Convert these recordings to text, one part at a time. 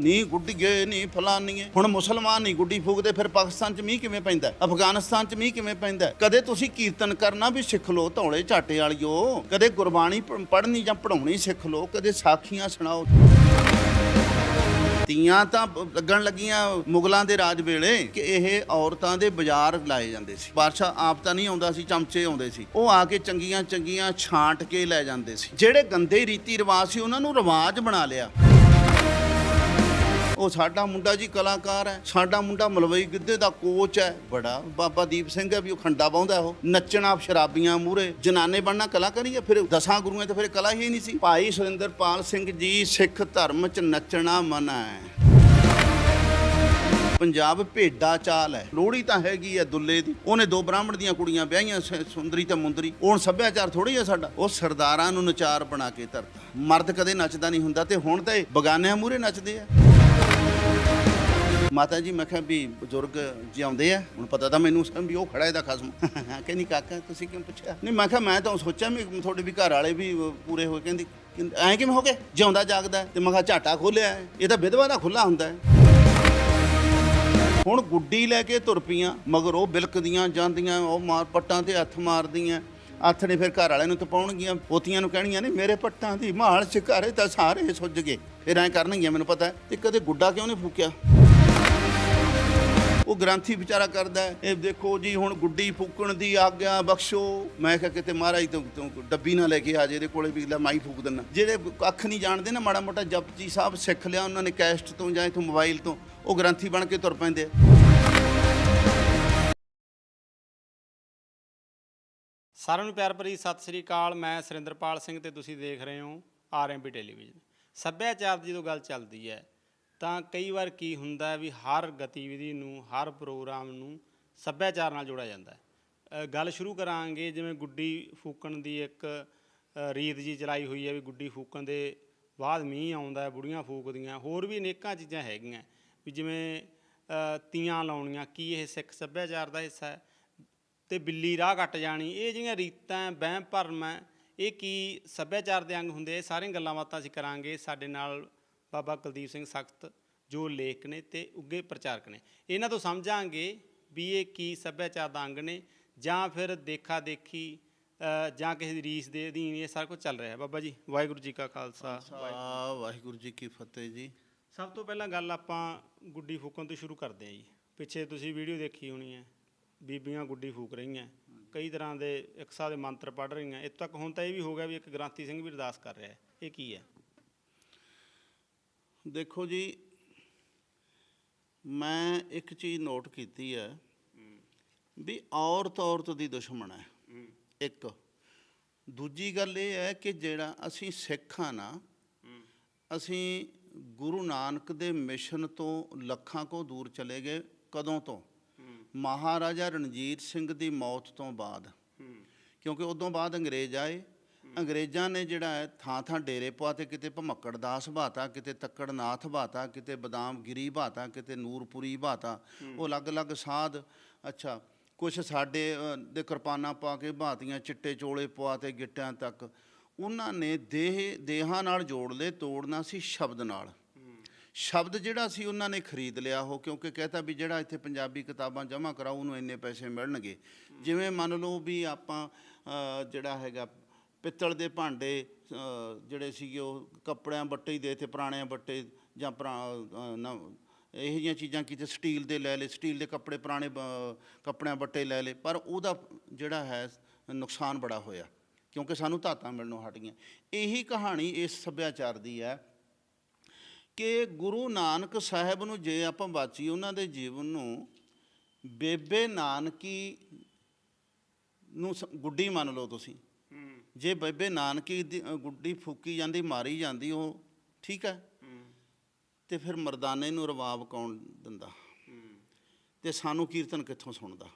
ਨਹੀਂ ਗੁੱਡੀਏ ਨਹੀਂ ਫਲਾਨੀਏ ਹੁਣ ਮੁਸਲਮਾਨ ਨਹੀਂ ਗੁੱਡੀ ਫੂਕਦੇ, ਫਿਰ ਪਾਕਿਸਤਾਨ 'ਚ ਮੀਂਹ ਕਿਵੇਂ ਪੈਂਦਾ? ਹੈ? ਅਫਗਾਨਿਸਤਾਨ 'ਚ ਮੀਂਹ ਕਿਵੇਂ ਪੈਂਦਾ? ਹੈ? ਕਦੇ ਤੁਸੀਂ ਕੀਰਤਨ ਕਰਨਾ ਵੀ ਸਿੱਖ ਲਓ, ਧੌਲੇ ਝਾਟੇ ਵਾਲਿਓ। ਕਦੇ ਗੁਰਬਾਣੀ ਪ- ਪੜ੍ਹਨੀ ਜਾਂ ਪੜ੍ਹਾਉਣੀ ਸਿੱਖ ਲਓ, ਕਦੇ ਸਾਖੀਆਂ ਸੁਣਾਓ। ਤੀਆਂ ਤਾਂ ਬ- ਲੱਗਣ ਲੱਗੀਆਂ ਮੁਗਲਾਂ ਦੇ ਰਾਜ ਵੇਲੇ ਕਿ ਇਹ ਔਰਤਾਂ ਦੇ ਬਾਜ਼ਾਰ ਲਾਏ ਜਾਂਦੇ ਸੀ। ਬਾਦਸ਼ਾਹ ਆਪ ਤਾਂ ਨਹੀਂ ਆਉਂਦਾ ਸੀ, ਚਮਚੇ ਆਉਂਦੇ ਸੀ। ਉਹ ਆ ਕੇ ਚੰਗੀਆਂ ਚੰਗੀਆਂ ਛਾਂਟ ਕੇ ਲੈ ਜਾਂਦੇ ਸੀ। ਜਿਹੜੇ ਗੰਦੇ ਰੀਤੀ ਰਿਵਾਜ ਸੀ, ਉਹਨਾਂ ਨੂੰ ਰਿਵਾਜ ਬਣਾ ਲਿਆ। ਉਹ ਸਾਡਾ ਮੁੰਡਾ ਜੀ ਕਲਾਕਾਰ ਹੈ, ਸਾਡਾ ਮੁੰਡਾ ਮਲਵਈ ਗਿੱਧੇ ਦਾ ਕੋਚ ਹੈ, ਬੜਾ। ਬਾਬਾ ਦੀਪ ਸਿੰਘ ਹੈ ਵੀ ਉਹ ਖੰਡਾ ਪਾਉਂਦਾ ਉਹ। ਨੱਚਣਾ ਸ਼ਰਾਬੀਆਂ ਮੂਰੇ ਜਨਾਨੇ ਬਣਨਾ ਕਲਾ ਕਰੀਏ, ਫਿਰ ਦਸਾਂ ਗੁਰੂਆਂ ਤੇ ਫਿਰ ਕਲਾ ਹੀ ਨਹੀਂ ਸੀ। ਭਾਈ ਸੁਰਿੰਦਰਪਾਲ ਸਿੰਘ ਜੀ ਸਿੱਖ ਧਰਮ ਚ ਨੱਚਣਾ ਮਨਾ ਹੈ। ਪੰਜਾਬ ਭੇਡਾ ਚਾਲ ਹੈ। ਲੋਹੜੀ ਤਾਂ ਹੈਗੀ ਹੈ ਦੁੱਲੇ ਦੀ। ਉਹਨੇ ਦੋ ਬ੍ਰਾਹਮਣ ਦੀਆਂ ਕੁੜੀਆਂ ਵਿਆਹੀਆਂ ਸੁੰਦਰੀ ਤੇ ਮੁੰਦਰੀ। ਹੁਣ ਸੱਭਿਆਚਾਰ ਥੋੜੀ ਹੈ ਸਾਡਾ। ਉਹ ਸਰਦਾਰਾਂ ਨੂੰ ਨਚਾਰ ਬਣਾ ਕੇ ਧਰਤਾ। ਮਰਦ ਕਦੇ ਨੱਚਦਾ ਨਹੀਂ ਹੁੰਦਾ ਤੇ ਹੁਣ ਤਾਂ ਇਹ ਬਗਾਨਿਆਂ ਮੂਰੇ ਨੱਚਦੇ ਆ। ਮਾਤਾ ਜੀ ਮੈਂ ਕਿਹਾ ਵੀ ਬਜ਼ੁਰਗ ਜੀ ਆਉਂਦੇ ਆ ਹੁਣ ਪਤਾ ਤਾਂ ਮੈਨੂੰ ਸੀ ਵੀ ਉਹ ਖੜਾ ਇਹਦਾ ਖਸਮ। ਕਹਿੰਦੀ ਕਾਕਾ ਤੁਸੀਂ ਕਿਉਂ ਪੁੱਛਿਆ? ਨਹੀਂ ਮੈਂ ਕਿਹਾ ਮੈਂ ਤਾਂ ਸੋਚਿਆ ਵੀ ਤੁਹਾਡੇ ਵੀ ਘਰ ਵਾਲੇ ਵੀ ਪੂਰੇ ਹੋਏ ਕਹਿੰਦੀ ਕਹਿੰਦੀ, ਐਂ ਕਿਵੇਂ ਹੋ ਗਏ? ਜਿਉਂਦਾ ਜਾਗਦਾ ਹੈ? ਤੇ ਮੈਂ ਕਿਹਾ ਝਾਟਾ ਖੋਲਿਆ ਇਹ ਤਾਂ ਵਿਧਵਾ ਦਾ ਖੁੱਲਾ ਹੁੰਦਾ ਹੈ। ਹੁਣ ਗੁੱਡੀ ਲੈ ਕੇ ਤੁਰ ਪਈਆਂ ਮਗਰ ਉਹ ਬਿਲਕਦੀਆਂ ਜਾਂਦੀਆਂ ਉਹ ਮਾਰ ਪੱਟਾਂ ਤੇ ਹੱਥ ਮਾਰਦੀਆਂ। ਹੱਥ ਨੇ ਫਿਰ ਘਰ ਵਾਲਿਆਂ ਨੂੰ ਤਪਾਉਣਗੀਆਂ ਪੋਤੀਆਂ ਨੂੰ ਕਹਿਣੀਆਂ ਨੇ ਮੇਰੇ ਪੱਟਾਂ ਦੀ ਮਾਲ ਚ ਸ਼ਿਕਾਰੇ ਤਾਂ ਸਾਰੇ ਸੁੱਜ ਗਏ। ਫਿਰ ਐਂ ਕਰਨਗੀਆਂ ਮੈਨੂੰ ਪਤਾ ਹੈ। ਤੇ ਕਦੇ ਗੁੱਡਾ ਕਿਉਂ ਨਹੀਂ ਫੂਕਿਆ? ਉਹ ਗ੍ਰੰਥੀ ਵਿਚਾਰਾ ਕਰਦਾ ਇਹ ਦੇਖੋ ਜੀ, ਹੁਣ ਗੁੱਡੀ ਫੂਕਣ ਦੀ ਆਗਿਆ ਬਖਸ਼ੋ। ਮੈਂ ਕਿਹਾ ਕਿਤੇ ਮਹਾਰਾਜ ਤੋਂ ਡੱਬੀ ਨਾ ਲੈ ਕੇ ਆ ਜੇ, ਇਹਦੇ ਕੋਲੇ ਵੀ ਲੈ ਮਾਈ ਫੂਕ ਦਿੰਨਾ ਜਿਹੜੇ ਕੱਖ ਨਹੀਂ ਜਾਣਦੇ ਨਾ, ਮਾੜਾ ਮੋਟਾ ਜਪਜੀ ਸਾਹਿਬ ਸਿੱਖ ਲਿਆ, ਉਹਨਾਂ ਨੇ ਕੈਸਟ ਤੋਂ ਜਾਂ ਇਥੋਂ ਮੋਬਾਈਲ ਤੋਂ, ਉਹ ਗ੍ਰੰਥੀ ਬਣ ਕੇ ਤੁਰ ਪੈਂਦੇ ਆ। ਸਾਰਿਆਂ ਨੂੰ ਪਿਆਰ ਭਰੀ ਸਤਿ ਸ੍ਰੀ ਅਕਾਲ। ਮੈਂ ਸੁਰਿੰਦਰਪਾਲ ਸਿੰਘ ਤੇ ਤੁਸੀਂ ਦੇਖ ਰਹੇ ਹੋ ਆਰਐਮਪੀ ਟੈਲੀਵਿਜ਼ਨ। ਸੱਭਿਆਚਾਰ ਦੀ ਜਦੋਂ ਗੱਲ ਚੱਲਦੀ ਹੈ ਤਾਂ ਕਈ ਵਾਰ ਕੀ ਹੁੰਦਾ ਹੈ ਵੀ ਹਰ ਗਤੀਵਿਧੀ ਨੂੰ ਹਰ ਪ੍ਰੋਗਰਾਮ ਨੂੰ ਸੱਭਿਆਚਾਰ ਨਾਲ ਜੋੜਿਆ ਜਾਂਦਾ ਹੈ। ਅ, ਗੱਲ ਸ਼ੁਰੂ ਕਰਾਂਗੇ ਜਿਵੇਂ ਗੁੱਡੀ ਫੂਕਣ ਦੀ ਇੱਕ ਅ, ਰੀਤ ਜੀ ਚਲਾਈ ਹੋਈ ਹੈ ਵੀ ਗੁੱਡੀ ਫੂਕਣ ਦੇ ਬਾਅਦ ਮੀਂਹ ਆਉਂਦਾ ਹੈ ਬੁੜੀਆਂ ਫੂਕਦੀਆਂ ਹੋਰ ਵੀ ਅਨੇਕਾਂ ਚੀਜ਼ਾਂ ਹੈਗੀਆਂ ਵੀ ਜਿਵੇਂ ਅ, ਤੀਆਂ ਲਾਉਣੀਆਂ ਕੀ ਇਹ ਸਿੱਖ ਸੱਭਿਆਚਾਰ ਦਾ ਹਿੱਸਾ ਹੈ? ਤੇ ਬਿੱਲੀ ਰਾਹ ਕੱਟ ਜਾਣੀ ਇਹ ਜਿਹੜੀਆਂ ਰੀਤਾਂ ਵਹਿਮ ਭਰਮ ਹੈ ਇਹ ਕੀ ਸੱਭਿਆਚਾਰ ਦੇ ਅੰਗ ਹੁੰਦੇ ਆ? ਇਹ ਸਾਰੀਆਂ ਗੱਲਾਂ ਬਾਤਾਂ ਅਸੀਂ ਕਰਾਂਗੇ। ਸਾਡੇ ਨਾਲ ਬਾਬਾ ਕੁਲਦੀਪ ਸਿੰਘ ਸਖਤ ਜੋ ਲੇਖ ਨੇ ਤੇ ਉੱਗੇ ਪ੍ਰਚਾਰਕ ਨੇ। ਇਹਨਾਂ ਤੋਂ ਸਮਝਾਂਗੇ ਵੀ ਇਹ ਕੀ ਸੱਭਿਆਚਾਰ ਦਾ ਅੰਗ ਨੇ ਜਾਂ ਫਿਰ ਦੇਖਾ ਦੇਖੀ ਜਾਂ ਕਿਸੇ ਦੀ ਰੀਸ ਦੇ ਅਧੀਨ ਇਹ ਸਾਰਾ ਕੁਝ ਚੱਲ ਰਿਹਾ। ਹੈ ਬਾਬਾ ਜੀ ਵਾਹਿਗੁਰੂ ਜੀ ਕਾ ਖਾਲਸਾ। ਵਾਹਿਗੁਰੂ ਜੀ ਕੀ ਫਤਿਹ ਜੀ। ਸਭ ਤੋਂ ਪਹਿਲਾਂ ਗੱਲ ਆਪਾਂ ਗੁੱਡੀ ਫੂਕਣ ਤੋਂ ਸ਼ੁਰੂ ਕਰਦੇ ਹਾਂ ਜੀ। ਪਿੱਛੇ ਤੁਸੀਂ ਵੀਡੀਓ ਦੇਖੀ ਹੋਣੀ ਹੈ ਬੀਬੀਆਂ ਗੁੱਡੀ ਫੂਕ ਰਹੀਆਂ। ਕਈ ਤਰ੍ਹਾਂ ਦੇ ਇੱਕ ਸਾਹ ਦੇ ਮੰਤਰ ਪੜ੍ਹ ਰਹੀਆਂ। ਇੱਥੇ ਤੱਕ ਹੁਣ ਤਾਂ ਇਹ ਵੀ ਹੋ ਗਿਆ ਵੀ ਇੱਕ ਗ੍ਰਾਂਤੀ ਸਿੰਘ ਵੀ ਅਰਦਾਸ ਕਰ ਰਿਹਾ ਹੈ। ਇਹ ਕੀ ਹੈ? ਦੇਖੋ ਜੀ ਮੈਂ ਇੱਕ ਚੀਜ਼ ਨੋਟ ਕੀਤੀ ਹੈ ਵੀ ਔਰਤ ਔਰਤ ਦੀ ਦੁਸ਼ਮਣ ਹੈ। ਇੱਕ। ਦੂਜੀ ਗੱਲ ਇਹ ਹੈ ਕਿ ਜਿਹੜਾ ਅਸੀਂ ਸਿੱਖ ਹਾਂ ਨਾ ਅਸੀਂ ਗੁਰੂ ਨਾਨਕ ਦੇ ਮਿਸ਼ਨ ਤੋਂ ਲੱਖਾਂ ਕੋ ਦੂਰ ਚਲੇ ਗਏ ਕਦੋਂ ਤੋਂ? ਮਹਾਰਾਜਾ ਰਣਜੀਤ ਸਿੰਘ ਦੀ ਮੌਤ ਤੋਂ ਬਾਅਦ। ਕਿਉਂਕਿ ਉਦੋਂ ਬਾਅਦ ਅੰਗਰੇਜ਼ ਆਏ। ਅੰਗਰੇਜ਼ਾਂ ਨੇ ਜਿਹੜਾ ਹੈ ਥਾਂ ਥਾਂ ਡੇਰੇ ਪਵਾਤੇ ਕਿਤੇ ਭਮੱਕੜ ਦਾਸ ਬਾਤਾ ਕਿਤੇ ਤੱਕੜਨਾਥ ਬਾਤਾ ਕਿਤੇ ਬਦਾਮ ਗਿਰੀ ਬਾਤਾ ਕਿਤੇ ਨੂਰਪੁਰੀ ਬਾਤਾ ਉਹ ਅਲੱਗ-ਅਲੱਗ ਸਾਧ ਅੱਛਾ ਕੁਝ ਸਾਡੇ ਦੇ ਕਿਰਪਾਨਾਂ ਪਾ ਕੇ ਬਾਤੀਆਂ ਚਿੱਟੇ ਚੋਲੇ ਪਵਾਤੇ ਗਿੱਟਿਆਂ ਤੱਕ। ਉਹਨਾਂ ਨੇ ਦੇਹ ਦੇਹਾਂ ਨਾਲ ਜੋੜ ਲਏ ਤੋੜਨਾ ਸੀ ਸ਼ਬਦ ਨਾਲ। ਸ਼ਬਦ ਜਿਹੜਾ ਸੀ ਉਹਨਾਂ ਨੇ ਖਰੀਦ ਲਿਆ ਉਹ ਕਿਉਂਕਿ ਕਹਤਾ ਵੀ ਜਿਹੜਾ ਇੱਥੇ ਪੰਜਾਬੀ ਕਿਤਾਬਾਂ ਜਮ੍ਹਾਂ ਕਰਾਓ ਉਹਨੂੰ ਇੰਨੇ ਪੈਸੇ ਮਿਲਣਗੇ। ਜਿਵੇਂ ਮੰਨ ਲਓ ਵੀ ਆਪਾਂ ਜਿਹੜਾ ਹੈਗਾ ਪਿੱਤਲ ਦੇ ਭਾਂਡੇ ਜਿਹੜੇ ਸੀਗੇ ਉਹ ਕੱਪੜਿਆਂ ਬੱਟੇ ਹੀ ਦੇ ਤੇ ਪੁਰਾਣਿਆਂ ਬੱਟੇ ਜਾਂ ਪੁਰਾ- ਅ, ਇਹੋ ਜਿਹੀਆਂ ਚੀਜ਼ਾਂ ਕੀਤੇ ਸਟੀਲ ਦੇ ਲੈ ਲਏ ਸਟੀਲ ਦੇ ਕੱਪੜੇ ਪੁਰਾਣੇ ਕੱਪੜਿਆਂ ਬੱਟੇ ਲੈ ਲਏ ਪਰ ਉਹਦਾ ਜਿਹੜਾ ਹੈ ਨੁਕਸਾਨ ਬੜਾ ਹੋਇਆ ਕਿਉਂਕਿ ਸਾਨੂੰ ਧਾਤਾਂ ਮਿਲਣੋਂ ਹਟ ਗਈਆਂ। ਇਹੀ ਕਹਾਣੀ ਇਸ ਸੱਭਿਆਚਾਰ ਦੀ ਹੈ ਕਿ ਗੁਰੂ ਨਾਨਕ ਸਾਹਿਬ ਨੂੰ ਜੇ ਆਪਾਂ ਬਾਚੀ ਉਹਨਾਂ ਦੇ ਜੀਵਨ ਨੂੰ ਬੇਬੇ ਨਾਨਕੀ ਨੂੰ ਸ- ਗੁੱਡੀ ਮੰਨ ਲਓ ਤੁਸੀਂ। ਜੇ ਬੇਬੇ ਨਾਨਕੀ ਦੀ ਗੁੱਡੀ ਫੂਕੀ ਜਾਂਦੀ ਮਾਰੀ ਜਾਂਦੀ ਉਹ ਠੀਕ ਹੈ? ਤੇ ਫਿਰ ਮਰਦਾਨੇ ਨੂੰ ਰਵਾਬ ਕੌਣ ਦਿੰਦਾ? ਤੇ ਸਾਨੂੰ ਕੀਰਤਨ ਕਿੱਥੋਂ ਸੁਣਦਾ?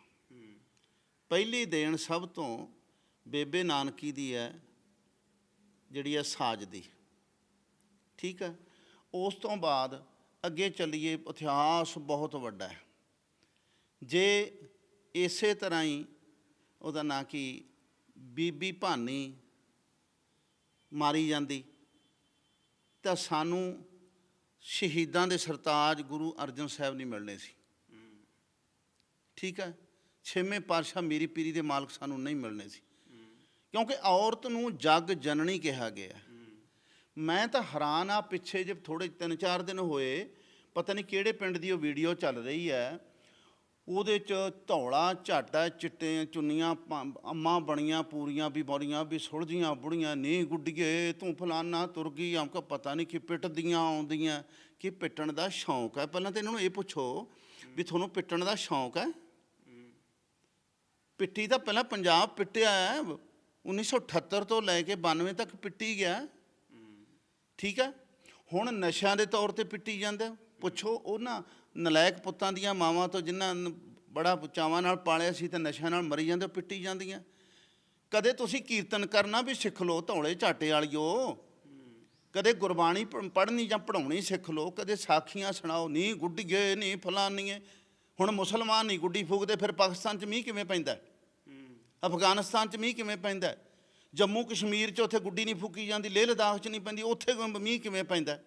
ਪਹਿਲੀ ਦੇਣ ਸਭ ਤੋਂ ਬੇਬੇ ਨਾਨਕੀ ਦੀ ਹੈ ਜਿਹੜੀ ਹੈ ਸਾਜ ਦੀ। ਠੀਕ ਹੈ? ਉਸ ਤੋਂ ਬਾਅਦ ਅੱਗੇ ਚੱਲੀਏ ਇਤਿਹਾਸ ਬਹੁਤ ਵੱਡਾ ਹੈ। ਜੇ ਇਸੇ ਤਰ੍ਹਾਂ ਹੀ ਉਹਦਾ ਨਾਂ ਕੀ? ਬੀਬੀ ਭਾਨੀ ਮਾਰੀ ਜਾਂਦੀ, ਤਾਂ ਸਾਨੂੰ ਸ਼ਹੀਦਾਂ ਦੇ ਸਰਤਾਜ ਗੁਰੂ ਅਰਜਨ ਸਾਹਿਬ ਨਹੀਂ ਮਿਲਣੇ ਸੀ। ਠੀਕ ਹੈ? ਛੇਵੇਂ ਪਾਤਸ਼ਾਹ ਮੇਰੀ ਪੀਰੀ ਦੇ ਮਾਲਕ ਸਾਨੂੰ ਨਹੀਂ ਮਿਲਣੇ ਸੀ। ਕਿਉਂਕਿ ਔਰਤ ਨੂੰ ਜਗ ਜਨਨੀ ਕਿਹਾ ਗਿਆ। ਮੈਂ ਤਾਂ ਹੈਰਾਨ ਆ ਪਿੱਛੇ ਜੇ ਥੋੜੇ ਤਿੰਨ ਚਾਰ ਦਿਨ ਹੋਏ, ਪਤਾ ਨਹੀਂ ਕਿਹੜੇ ਪਿੰਡ ਦੀ ਉਹ ਵੀਡੀਓ ਚੱਲ ਰਹੀ ਹੈ। ਉਹਦੇ ਚ ਧੌਲਾ ਝਾਟਾ ਚਿੱਟੇ ਚੁੰਨੀਆਂ ਪਾ- ਅੰਮਾਂ ਬਣੀਆਂ, ਪੂਰੀਆਂ ਵੀ ਬੋਰੀਆਂ ਵੀ ਸੁਲਝੀਆਂ ਬੁੜੀਆਂ ਨੀ ਗੁੱਡੀਏ, ਤੂੰ ਫਲਾਨਾ ਤੁਰ ਗਈ ਆਮਕਾ ਪਤਾ ਨਹੀਂ ਕਿ ਪਿੱਟਦੀਆਂ ਆਉਂਦੀਆਂ। ਕਿ ਪਿੱਟਣ ਦਾ ਸ਼ੌਂਕ ਹੈ? ਪਹਿਲਾਂ ਤਾਂ ਇਹਨਾਂ ਨੂੰ ਇਹ ਪੁੱਛੋ ਵੀ ਤੁਹਾਨੂੰ ਪਿੱਟਣ ਦਾ ਸ਼ੌਂਕ ਹੈ? ਪਿੱਟੀ ਤਾਂ ਪਹਿਲਾਂ ਪੰਜਾਬ ਪਿੱਟਿਆ ਹੈ। 1978 ਤੋਂ ਲੈ ਕੇ 92 ਤੱਕ ਪਿੱਟੀ ਗਿਆ। ਠੀਕ ਹੈ? ਹੁਣ ਨਸ਼ਿਆਂ ਦੇ ਤੌਰ ਤੇ ਪਿੱਟੀ ਜਾਂਦਾ। ਪੁੱਛੋ ਉਹਨਾਂ ਨਲਾਇਕ ਪੁੱਤਾਂ ਦੀਆਂ ਮਾਵਾਂ ਤੋਂ ਜਿਨ੍ਹਾਂ ਬੜਾ ਚਾਵਾਂ ਨਾਲ ਪਾਲਿਆ ਸੀ ਤੇ ਨਸ਼ਿਆਂ ਨਾਲ ਮਰੀ ਜਾਂਦੇ ਪਿੱਟੀ ਜਾਂਦੀਆਂ। ਕਦੇ ਤੁਸੀਂ ਕੀਰਤਨ ਕਰਨਾ ਵੀ ਸਿੱਖ ਲਓ, ਧੌਲੇ ਝਾਟੇ ਵਾਲਿਓ। ਕਦੇ ਗੁਰਬਾਣੀ ਪੜ੍ਹਨੀ ਜਾਂ ਪੜ੍ਹਾਉਣੀ ਸਿੱਖ ਲਓ, ਕਦੇ ਸਾਖੀਆਂ ਸੁਣਾਓ, ਨਹੀਂ ਗੁੱਡੀਏ, ਨਹੀਂ ਫਲਾਨੀਏ। ਹੁਣ ਮੁਸਲਮਾਨ ਨਹੀਂ ਗੁੱਡੀ ਫੂਕਦੇ, ਫਿਰ ਪਾਕਿਸਤਾਨ 'ਚ ਮੀਂਹ ਕਿਵੇਂ ਪੈਂਦਾ? ਅਫਗਾਨਿਸਤਾਨ 'ਚ ਮੀਂਹ ਕਿਵੇਂ ਪੈਂਦਾ? ਜੰਮੂ ਕਸ਼ਮੀਰ 'ਚ ਉੱਥੇ ਗੁੱਡੀ ਨਹੀਂ ਫੂਕੀ ਜਾਂਦੀ ਲੇਹ ਲਦਾਖ 'ਚ ਨਹੀਂ ਪੈਂਦੀ, ਉੱਥੇ ਮੀਂਹ ਕਿਵੇਂ ਪੈਂਦਾ?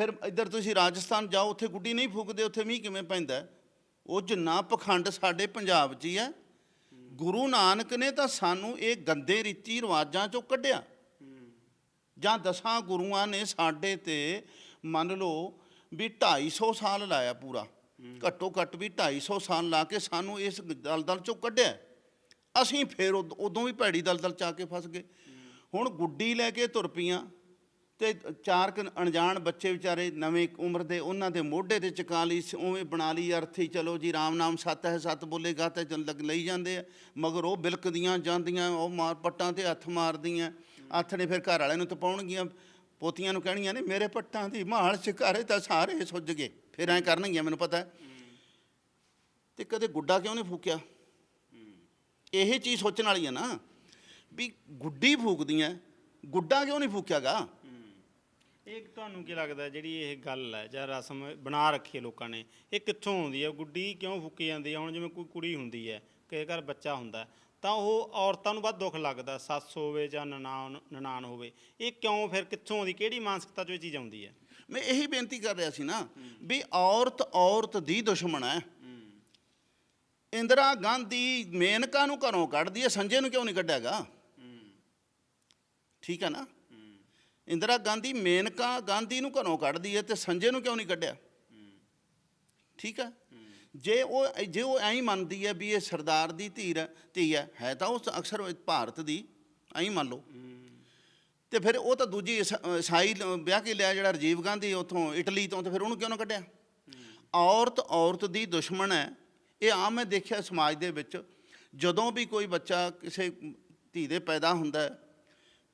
ਫਿਰ ਇੱਧਰ ਤੁਸੀਂ ਰਾਜਸਥਾਨ ਜਾਓ, ਉੱਥੇ ਗੁੱਡੀ ਨਹੀਂ ਫੂਕਦੇ, ਉੱਥੇ ਮੀਂਹ ਕਿਵੇਂ ਪੈਂਦਾ ਉਹ ਜਿੰਨਾ ਪਖੰਡ ਸਾਡੇ ਪੰਜਾਬ 'ਚ ਹੀ ਹੈ। ਗੁਰੂ ਨਾਨਕ ਨੇ ਤਾਂ ਸਾਨੂੰ ਇਹ ਗੰਦੇ ਰੀਤੀ ਰਿਵਾਜਾਂ 'ਚੋਂ ਕੱਢਿਆ। ਜਾਂ ਦਸਾਂ ਗੁਰੂਆਂ ਨੇ ਸਾਡੇ ਤੇ ਮੰਨ ਲਓ ਵੀ 250 ਸਾਲ ਲਾਇਆ ਪੂਰਾ। ਘੱਟੋ ਘੱਟ ਵੀ 250 ਸਾਲ ਲਾ ਕੇ ਸਾਨੂੰ ਇਸ ਦਲਦਲ ਚੋਂ ਕੱਢਿਆ ਅਸੀਂ ਫੇਰ ਉਦ- ਉਦੋਂ ਵੀ ਭੈੜੀ ਦਲਦਲ ਚ ਆ ਕੇ ਫਸ ਗਏ। ਹੁਣ ਗੁੱਡੀ ਲੈ ਕੇ ਤੁਰ ਪਈਆਂ। ਤੇ ਚਾਰ ਕੁ ਅਣਜਾਣ ਬੱਚੇ ਵਿਚਾਰੇ ਨਵੇਂ ਉਮਰ ਦੇ, ਉਹਨਾਂ ਦੇ ਮੋਢੇ ਤੇ ਚਕਾ ਲਈ, ਸ- ਉਵੇਂ ਬਣਾ ਲਈ, ਅਰਥੀ ਚਲੋ ਜੀ, ਰਾਮ ਨਾਮ ਸੱਤ ਹੈ, ਸੱਤ ਬੋਲੇਗਾ ਤੇ ਚੱਲ ਲੱਗ ਲਈ ਜਾਂਦੇ ਆ, ਮਗਰ ਉਹ ਬਿਲਕਦੀਆਂ ਜਾਂਦੀਆਂ, ਉਹ ਮਾਰ ਪੱਟਾਂ ਤੇ ਹੱਥ ਮਾਰਦੀਆਂ, ਹੱਥ ਨੇ ਫਿਰ ਘਰ ਵਾਲਿਆਂ ਨੂੰ ਤਪਾਉਣਗੀਆਂ, ਪੋਤੀਆਂ ਨੂੰ ਕਹਿਣਗੀਆਂ ਨੇ, ਮੇਰੇ ਪੱਟਾਂ ਦੀ ਮਾਲ ਸ਼ਿਕਾਰੇ ਤਾਂ ਸਾਰੇ ਸੁੱਜ ਗਏ। ਫਿਰ ਐਂ ਕਰਨਗੀਆਂ, ਮੈਨੂੰ ਪਤਾ ਹੈ। ਤੇ ਕਦੇ ਗੁੱਡਾ ਕਿਉਂ ਨਹੀਂ ਫੂਕਿਆ? ਇਹ ਚੀਜ਼ ਸੋਚਣ ਵਾਲੀ ਹੈ ਨਾ, ਵੀ ਗੁੱਡੀ ਫੂਕਦੀਆਂ, ਗੁੱਡਾ ਕਿਉਂ ਨਹੀਂ ਫੂਕਿਆਗਾ? ਇਹ ਤੁਹਾਨੂੰ ਕੀ ਲੱਗਦਾ ਜਿਹੜੀ ਇਹ ਗੱਲ ਹੈ ਜਾਂ ਰਸਮ ਬਣਾ ਰੱਖੀ ਹੈ ਲੋਕਾਂ ਨੇ ਇਹ ਕਿੱਥੋਂ ਆਉਂਦੀ ਹੈ? ਗੁੱਡੀ ਕਿਉਂ ਫੁੱਕੀ ਜਾਂਦੀ ਹੈ? ਹੁਣ ਜਿਵੇਂ ਕੋਈ ਕੁੜੀ ਹੁੰਦੀ ਹੈ ਕਿਸੇ ਘਰ ਬੱਚਾ ਹੁੰਦਾ ਤਾਂ ਉਹ ਔਰਤਾਂ ਨੂੰ ਵੱਧ ਦੁੱਖ ਲੱਗਦਾ ਸੱਸ ਹੋਵੇ ਜਾਂ ਨਨਾਣ ਨਨਾਣ ਹੋਵੇ। ਇਹ ਕਿਉਂ ਫਿਰ ਕਿੱਥੋਂ ਆਉਂਦੀ? ਕਿਹੜੀ ਮਾਨਸਿਕਤਾ 'ਚੋਂ ਇਹ ਚੀਜ਼ ਆਉਂਦੀ ਹੈ? ਮੈਂ ਇਹੀ ਬੇਨਤੀ ਕਰ ਰਿਹਾ ਸੀ ਨਾ ਵੀ ਔਰਤ ਔਰਤ ਦੀ ਦੁਸ਼ਮਣ ਹੈ। ਇੰਦਰਾ ਗਾਂਧੀ ਮੇਨਕਾ ਨੂੰ ਘਰੋਂ ਕੱਢਦੀ ਹੈ ਸੰਜੇ ਨੂੰ ਕਿਉਂ ਨਹੀਂ ਕੱਢਿਆਗਾ? ਠੀਕ ਹੈ ਨਾ? ਇੰਦਰਾ ਗਾਂਧੀ ਮੇਨਕਾ ਗਾਂਧੀ ਨੂੰ ਘਰੋਂ ਕੱਢਦੀ ਹੈ ਤੇ ਸੰਜੇ ਨੂੰ ਕਿਉਂ ਨਹੀਂ ਕੱਢਿਆ? ਠੀਕ ਹੈ? ਜੇ ਉਹ ਜੇ ਉਹ ਐਂ ਮੰਨਦੀ ਹੈ ਵੀ ਇਹ ਸਰਦਾਰ ਦੀ ਧੀ ਹੈ ਧੀ ਹੈ ਹੈ ਤਾਂ ਉਸ ਅਕਸਰ ਭਾਰਤ ਦੀ ਐਂ ਮੰਨ ਲਓ। ਤੇ ਫਿਰ ਉਹ ਤਾਂ ਦੂਜੀ ਈਸਾ- ਈਸਾਈ ਵਿਆਹ ਕੇ ਲਿਆ ਜਿਹੜਾ ਰਾਜੀਵ ਗਾਂਧੀ ਉਥੋਂ ਇਟਲੀ ਤੋਂ ਤੇ ਫਿਰ ਉਹਨੂੰ ਕਿਉਂ ਨਾ ਕੱਢਿਆ? ਔਰਤ ਔਰਤ ਦੀ ਦੁਸ਼ਮਣ ਹੈ। ਇਹ ਆਮ ਮੈਂ ਦੇਖਿਆ ਸਮਾਜ ਦੇ ਵਿੱਚ ਜਦੋਂ ਵੀ ਕੋਈ ਬੱਚਾ ਕਿਸੇ ਧੀ ਦੇ ਪੈਦਾ ਹੁੰਦਾ ਹੈ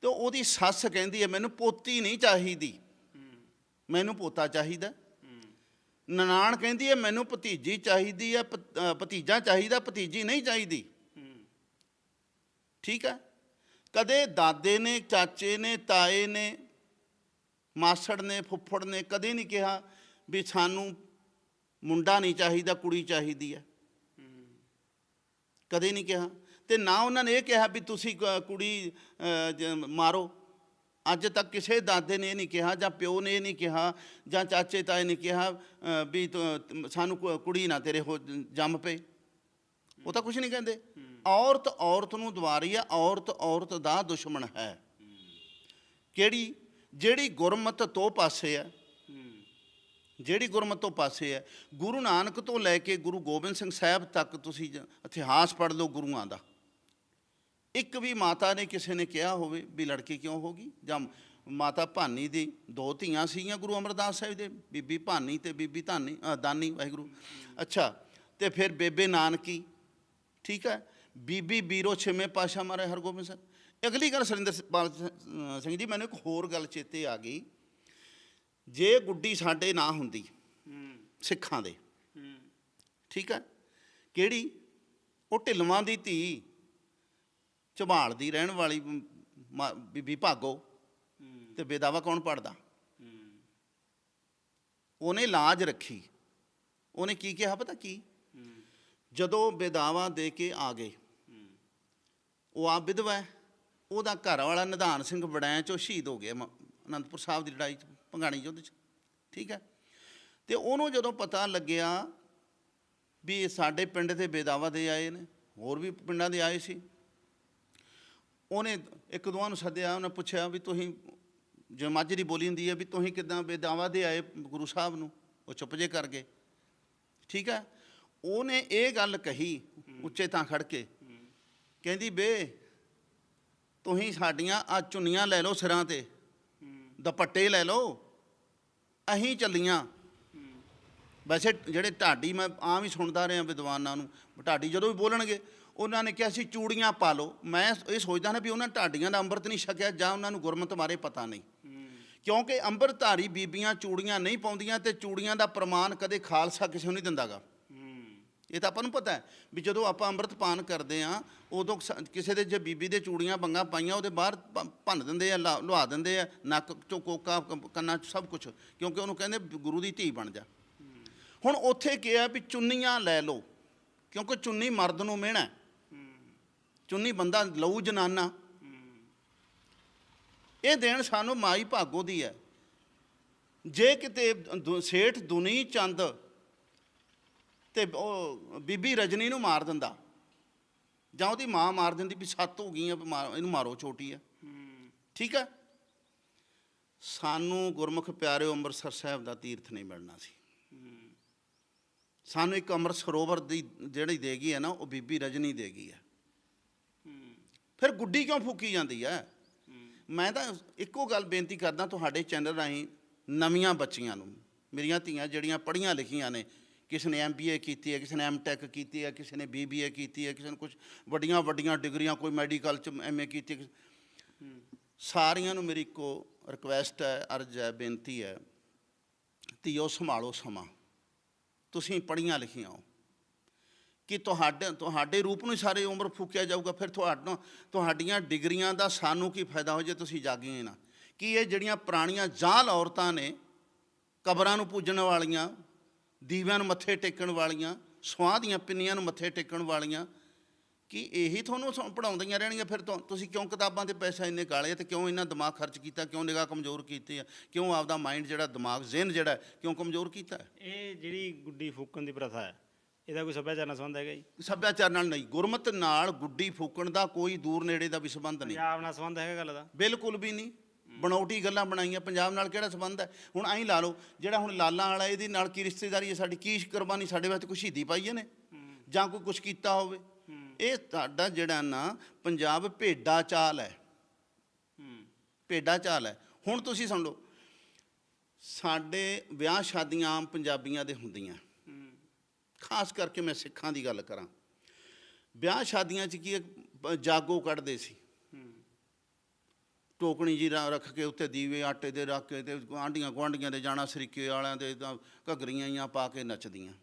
ਤੇ ਉਹਦੀ ਸੱਸ ਕਹਿੰਦੀ ਹੈ, ਮੈਨੂੰ ਪੋਤੀ ਨਹੀਂ ਚਾਹੀਦੀ। ਮੈਨੂੰ ਪੋਤਾ ਚਾਹੀਦਾ। ਨਨਾਣ ਕਹਿੰਦੀ ਹੈ, ਮੈਨੂੰ ਭਤੀਜੀ ਚਾਹੀਦੀ ਹੈ ਭ- ਭਤੀਜਾ ਚਾਹੀਦਾ, ਭਤੀਜੀ ਨਹੀਂ ਚਾਹੀਦੀ। ਠੀਕ ਹੈ? ਕਦੇ ਦਾਦੇ ਨੇ, ਚਾਚੇ ਨੇ, ਤਾਏ ਨੇ, ਮਾਸੜ ਨੇ, ਫੁੱਫੜ ਨੇ ਕਦੇ ਨਹੀਂ ਕਿਹਾ ਵੀ ਸਾਨੂੰ ਮੁੰਡਾ ਨਹੀਂ ਚਾਹੀਦਾ, ਕੁੜੀ ਚਾਹੀਦੀ ਹੈ। ਕਦੇ ਨਹੀਂ ਕਿਹਾ। ਤੇ ਨਾ ਉਹਨਾਂ ਨੇ ਇਹ ਕਿਹਾ ਵੀ ਤੁਸੀਂ ਕ- ਕੁੜੀ ਮਾਰੋ। ਅੱਜ ਤੱਕ ਕਿਸੇ ਦਾਦੇ ਨੇ ਇਹ ਨਹੀਂ ਕਿਹਾ, ਜਾਂ ਪਿਓ ਨੇ ਇਹ ਨਹੀਂ ਕਿਹਾ, ਜਾਂ ਚਾਚੇ, ਤਾਏ ਨੇ ਕਿਹਾ ਵੀ ਤੂੰ- ਸਾਨੂੰ ਕੁ- ਕੁੜੀ ਨਾ ਤੇਰੇ ਹੋ, ਜੰਮ ਪਏ। ਉਹ ਤਾਂ ਕੁਝ ਨਹੀਂ ਕਹਿੰਦੇ। ਔਰਤ ਔਰਤ ਨੂੰ ਦਵਾਰੀ ਹੈ ਔਰਤ ਔਰਤ ਦਾ ਦੁਸ਼ਮਣ ਹੈ। ਕਿਹੜੀ? ਜਿਹੜੀ ਗੁਰਮਤ ਤੋਂ ਪਾਸੇ ਹੈ। ਜਿਹੜੀ ਗੁਰਮਤ ਤੋਂ ਪਾਸੇ ਹੈ। ਗੁਰੂ ਨਾਨਕ ਤੋਂ ਲੈ ਕੇ ਗੁਰੂ ਗੋਬਿੰਦ ਸਿੰਘ ਸਾਹਿਬ ਤੱਕ ਤੁਸੀਂ ਇਤਿਹਾਸ ਪੜ੍ਹ ਲਓ ਗੁਰੂਆਂ ਦਾ। ਇੱਕ ਵੀ ਮਾਤਾ ਨੇ ਕਿਸੇ ਨੇ ਕਿਹਾ ਹੋਵੇ ਵੀ ਲੜਕੀ ਕਿਉਂ ਹੋਗੀ ਜਾਂ ਮਾਤਾ ਭਾਨੀ ਦੀ ਦੋ ਧੀਆਂ ਸੀਗੀਆਂ ਗੁਰੂ ਅਮਰਦਾਸ ਸਾਹਿਬ ਦੇ ਬੀਬੀ ਭਾਨੀ ਤੇ ਬੀਬੀ ਧਾਨੀ ਦਾਨੀ ਵਾਹਿਗੁਰੂ। ਅੱਛਾ ਤੇ ਫਿਰ ਬੇਬੇ ਨਾਨਕੀ ਠੀਕ ਹੈ? ਬੀਬੀ ਬੀਰੋ ਛੇਵੇਂ ਪਾਸ਼ਾ ਮਾਰੇ ਹਰਗੋਬਿੰਦ ਸਾਹਿਬ। ਅਗਲੀ ਗੱਲ ਸੁਰਿੰਦਰ ਪਾਲ ਸ- ਸਿੰਘ ਜੀ ਮੈਨੂੰ ਇੱਕ ਹੋਰ ਗੱਲ ਚੇਤੇ ਆ ਗਈ। ਜੇ ਗੁੱਡੀ ਸਾਡੇ ਨਾ ਹੁੰਦੀ ਸਿੱਖਾਂ ਦੇ ਠੀਕ ਹੈ? ਕਿਹੜੀ? ਉਹ ਢਿਲਵਾਂ ਦੀ ਧੀ। ਝਬਾਲ ਦੀ ਰਹਿਣ ਵਾਲੀ ਮ- ਮਾ- ਬੀਬੀ ਭਾਗੋ, ਤੇ ਬੇਦਾਵਾ ਕੌਣ ਪੜਦਾ ਉਹਨੇ ਲਾਜ ਰੱਖੀ। ਉਹਨੇ ਕੀ ਕਿਹਾ ਪਤਾ ਕੀ? ਜਦੋਂ ਬੇਦਾਵਾ ਦੇ ਕੇ ਆ ਗਏ, ਉਹ ਆਪ ਵਿਧਵਾ ਹੈ। ਉਹਦਾ ਘਰ ਵਾਲਾ ਨਿਧਾਨ ਸਿੰਘ ਵੜੈਂ ਚੋਂ ਸ਼ਹੀਦ ਹੋ ਗਿਆ, ਮ- ਅਨੰਦਪੁਰ ਸਾਹਿਬ ਦੀ ਲੜਾਈ ਚ ਭੰਗਾਣੀ ਯੁੱਧ ਚ। ਠੀਕ ਹੈ? ਤੇ ਉਹਨੂੰ ਜਦੋਂ ਪਤਾ ਲੱਗਿਆ ਵੀ ਇਹ ਸਾਡੇ ਪਿੰਡ ਦੇ ਬੇਦਾਵਾ ਦੇ ਆਏ ਨੇ, ਹੋਰ ਵੀ ਪਿੰਡਾਂ ਦੇ ਆਏ ਸੀ ਉਹਨੇ ਇੱਕ ਦੋਵਾਂ ਨੂੰ ਸੱਦਿਆ, ਉਹਨੇ ਪੁੱਛਿਆ ਵੀ ਤੁਸੀਂ ਜੋ ਮਾਝੀ ਦੀ ਬੋਲੀ ਹੁੰਦੀ ਹੈ ਵੀ ਤੁਸੀਂ ਕਿਦਾਂ ਬੇਦਾਵਾ ਦੇ ਆਏ ਗੁਰੂ ਸਾਹਿਬ ਨੂੰ, ਉਹ ਚੁੱਪ ਜੇ ਕਰ ਗਏ। ਠੀਕ ਹੈ? ਉਹਨੇ ਇਹ ਗੱਲ ਕਹੀ ਉੱਚੇ ਤਾਂ ਖੜ ਕੇ। ਕਹਿੰਦੀ, ਬੇ, ਤੁਸੀਂ ਸਾਡੀਆਂ ਆ ਚੁੰਨੀਆਂ ਲੈ ਲਓ ਸਿਰਾਂ ਤੇ, ਦੁਪੱਟੇ ਲੈ ਲਓ, ਅਹੀਂ ਚੱਲੀਆਂ। ਵੈਸੇ ਜਿਹੜੇ ਢਾਡੀ ਮੈਂ ਆਮ ਹੀ ਸੁਣਦਾ ਰਿਹਾ ਵਿਦਵਾਨਾਂ ਨੂੰ ਢਾਡੀ ਜਦੋਂ ਵੀ ਬੋਲਣਗੇ ਉਹਨਾਂ ਨੇ ਕਿਹਾ ਸੀ ਚੂੜੀਆਂ ਪਾ ਲਓ। ਮੈਂ ਇਹ ਸੋਚਦਾ ਨਾ ਵੀ ਉਹਨਾਂ ਢਾਡੀਆਂ ਦਾ ਅੰਮ੍ਰਿਤ ਨਹੀਂ ਛਕਿਆ ਜਾਂ ਉਹਨਾਂ ਨੂੰ ਗੁਰਮਤ ਬਾਰੇ ਪਤਾ ਨਹੀਂ। ਕਿਉਂਕਿ ਅੰਮ੍ਰਿਤਧਾਰੀ ਬੀਬੀਆਂ ਚੂੜੀਆਂ ਨਹੀਂ ਪਾਉਂਦੀਆਂ ਤੇ ਚੂੜੀਆਂ ਦਾ ਪ੍ਰਮਾਣ ਕਦੇ ਖਾਲਸਾ ਕਿਸੇ ਨੂੰ ਨਹੀਂ ਦਿੰਦਾਗਾ। ਇਹ ਤਾਂ ਆਪਾਂ ਨੂੰ ਪਤਾ ਹੈ ਵੀ ਜਦੋਂ ਆਪਾਂ ਅੰਮ੍ਰਿਤ ਪਾਨ ਕਰਦੇ ਆ ਉਦੋਂ ਕਿਸੇ ਦੇ ਜੇ ਬੀਬੀ ਦੇ ਚੂੜੀਆਂ ਬੰਗਾ ਪਾਈਆਂ, ਉਹਦੇ ਬਾਹਰ ਭੰਨ ਦਿੰਦੇ ਆ, ਲਾ- ਲੁਹਾ ਦਿੰਦੇ ਆ, ਨੱਕ ਚੋਂ ਕੋਕਾ ਕੰਨਾਂ 'ਚ ਸਭ ਕੁਝ ਕਿਉਂਕਿ ਉਹਨੂੰ ਕਹਿੰਦੇ ਗੁਰੂ ਦੀ ਧੀ ਬਣ ਜਾ। ਹੁਣ ਉੱਥੇ ਕਿਹਾ ਵੀ ਚੁੰਨੀਆਂ ਲੈ ਲਓ, ਕਿਉਂਕਿ ਚੁੰਨੀ ਮਰਦ ਨੂੰ ਮਿਹਣਾ ਚੁੰਨੀ ਬੰਦਾ ਲਊ ਜਨਾਨਾ। ਇਹ ਦੇਣ ਸਾਨੂੰ ਮਾਈ ਭਾਗੋ ਦੀ ਹੈ। ਜੇ ਕਿਤੇ ਦੁ- ਸੇਠ ਦੁਨੀ ਚੰਦ ਤੇ ਉਹ ਬੀਬੀ ਰਜਨੀ ਨੂੰ ਮਾਰ ਦਿੰਦਾ, ਜਾਂ ਉਹਦੀ ਮਾਂ ਮਾਰ ਦਿੰਦੀ ਵੀ ਸੱਤ ਹੋ ਗਈਆਂ, ਵੀ ਮਾਰ- ਇਹਨੂੰ ਮਾਰੋ ਛੋਟੀ ਆ ਠੀਕ ਹੈ? ਸਾਨੂੰ ਗੁਰਮੁਖ ਪਿਆਰੇ ਅੰਮ੍ਰਿਤਸਰ ਸਾਹਿਬ ਦਾ ਤੀਰਥ ਨਹੀਂ ਮਿਲਣਾ ਸੀ। ਸਾਨੂੰ ਇੱਕ ਅੰਮ੍ਰਿਤ ਸਰੋਵਰ ਦੀ, ਜਿਹੜੀ ਦੇਗੀ ਹੈ ਨਾ, ਉਹ ਬੀਬੀ ਰਜਨੀ ਦੇਗੀ ਹੈ। ਫਿਰ ਗੁੱਡੀ ਕਿਉਂ ਫੂਕੀ ਜਾਂਦੀ ਹੈ ਮੈਂ ਤਾਂ ਇੱਕੋ ਗੱਲ ਬੇਨਤੀ ਕਰਦਾ ਤੁਹਾਡੇ ਚੈਨਲ ਰਾਹੀਂ ਨਵੀਆਂ ਬੱਚੀਆਂ ਨੂੰ। ਮੇਰੀਆਂ ਧੀਆਂ ਜਿਹੜੀਆਂ ਪੜ੍ਹੀਆਂ ਲਿਖੀਆਂ ਨੇ ਕਿਸੇ ਨੇ ਐਮਬੀਏ ਕੀਤੀ ਹੈ ਕਿਸੇ ਨੇ ਐਮਟੈਕ ਕੀਤੀ ਹੈ ਕਿਸੇ ਨੇ ਬੀਬੀਏ ਕੀਤੀ ਹੈ ਕਿਸੇ ਨੇ ਕੁਝ ਵੱਡੀਆਂ ਵੱਡੀਆਂ ਡਿਗਰੀਆਂ ਕੋਈ ਮੈਡੀਕਲ ਚ ਐਮਏ ਕੀਤੀ ਹੈ, ਸਾਰੀਆਂ ਨੂੰ ਮੇਰੀ ਇੱਕੋ ਰਿਕੁਐਸਟ ਹੈ ਅਰਜ਼ ਹੈ ਬੇਨਤੀ ਹੈ ਧੀਓ ਸੰਭਾਲੋ ਸਮਾਂ। ਤੁਸੀਂ ਪੜ੍ਹੀਆਂ ਲਿਖੀਆਂ ਹੋ। ਕਿ ਤੁਹਾਡੇ ਤੁਹਾਡੇ ਰੂਪ ਨੂੰ ਸਾਰੀ ਉਮਰ ਫੂਕਿਆ ਜਾਊਗਾ, ਫਿਰ ਤੁਹਾਡਾ, ਤੁਹਾਡੀਆਂ ਡਿਗਰੀਆਂ ਦਾ ਸਾਨੂੰ ਕੀ ਫਾਇਦਾ ਹੋ ਜੇ ਤੁਸੀਂ ਜਾਗੀਏ ਨਾ? ਕਿ ਇਹ ਜਿਹੜੀਆਂ ਪੁਰਾਣੀਆਂ ਜਾਲ ਔਰਤਾਂ ਨੇ, ਕਬਰਾਂ ਨੂੰ ਪੂਜਣ ਵਾਲੀਆਂ, ਦੀਵਿਆਂ ਨੂੰ ਮੱਥੇ ਟੇਕਣ ਵਾਲੀਆਂ ਸਵਾਹ ਦੀਆਂ ਪਿੰਨੀਆਂ ਨੂੰ ਮੱਥੇ ਟੇਕਣ ਵਾਲੀਆਂ, ਕਿ ਇਹੀ ਤੁਹਾਨੂੰ ਸੌ- ਪੜ੍ਹਾਉਂਦੀਆਂ ਰਹਿਣਗੀਆਂ? ਫਿਰ ਤੁਸੀਂ ਕਿਉਂ ਕਿਤਾਬਾਂ ਤੇ ਪੈਸਾ ਇੰਨੇ ਗਾਲੇ ਤੇ ਕਿਉਂ ਇੰਨਾ ਦਿਮਾਗ ਖਰਚ ਕੀਤਾ, ਕਿਉਂ ਨਿਗਾਹ ਕਮਜ਼ੋਰ ਕੀਤੀ ਹੈ ਕਿਉਂ ਆਪਦਾ ਮਾਈਂਡ ਜਿਹੜਾ ਦਿਮਾਗ, ਜ਼ਿਹਨ ਜਿਹੜਾ, ਕਿਉਂ ਕਮਜ਼ੋਰ ਕੀਤਾ? ਇਹ ਜਿਹੜੀ ਗੁੱਡੀ ਫੂਕਣ ਦੀ ਪ੍ਰਥਾ ਹੈ ਇਹਦਾ ਕੋਈ ਸੱਭਿਆਚਾਰ ਨਾਲ ਸੰਬੰਧ ਹੈਗਾ ਜੀ? ਸੱਭਿਆਚਾਰ ਨਾਲ ਨਹੀਂ। ਗੁਰਮਤ ਨਾਲ ਗੁੱਡੀ ਫੂਕਣ ਦਾ ਕੋਈ ਦੂਰ ਨੇੜੇ ਦਾ ਵੀ ਸੰਬੰਧ ਨਹੀਂ। ਪੰਜਾਬ ਨਾਲ ਸੰਬੰਧ ਹੈਗਾ ਗੱਲ ਦਾ? ਬਿਲਕੁਲ ਵੀ ਨਹੀਂ। ਬਣਾਉਟੀ ਗੱਲਾਂ ਬਣਾਈਆਂ ਪੰਜਾਬ ਨਾਲ ਕਿਹੜਾ ਸੰਬੰਧ ਹੈ? ਹੁਣ ਐਂ ਲਾ ਲਓ ਜਿਹੜਾ ਹੁਣ ਲਾਲਾਂ ਵਾਲਾ ਇਹਦੀ ਨਾਲ ਕੀ ਰਿਸ਼ਤੇਦਾਰੀ ਹੈ? ਸਾਡੀ ਕੀ ਕੁਰਬਾਨੀ? ਸਾਡੇ ਵਾਸਤੇ ਕੋਈ ਸ਼ਹੀਦੀ ਪਾਈ ਇਹਨੇ? ਜਾਂ ਕੋਈ ਕੁਝ ਕੀਤਾ ਹੋਵੇ? ਇਹ ਤੁਹਾਡਾ ਜਿਹੜਾ ਨਾ ਪੰਜਾਬ ਭੇਡਾ ਚਾਲ ਹੈ। ਭੇਡਾ ਚਾਲ ਹੈ। ਹੁਣ ਤੁਸੀਂ ਸੁਣ ਲਓ ਸਾਡੇ ਵਿਆਹ ਸ਼ਾਦੀਆਂ ਆਮ ਪੰਜਾਬੀਆਂ ਦੇ ਹੁੰਦੀਆਂ। ਖਾਸ ਕਰਕੇ ਮੈਂ ਸਿੱਖਾਂ ਦੀ ਗੱਲ ਕਰਾਂ। ਵਿਆਹ ਸ਼ਾਦੀਆਂ 'ਚ ਕੀ ਜਾਗੋ ਕੱਢਦੇ ਸੀ। ਟੋਕਣੀ ਜੀ ਰੱਖ ਕੇ ਉੱਤੇ ਦੀਵੇ, ਆਟੇ ਦੇ ਰੱਖ ਕੇ ਤੇ ਆਂਡੀਆਂ ਗੁਆਂਢੀਆਂ ਦੇ ਜਾਣਾ, ਸਰੀਕੇ ਵਾਲਿਆਂ ਦੇ ਤਾਂ ਘੱਗਰੀਆਂ ਜਾਂ ਪਾ ਕੇ ਨੱਚਦੀਆਂ।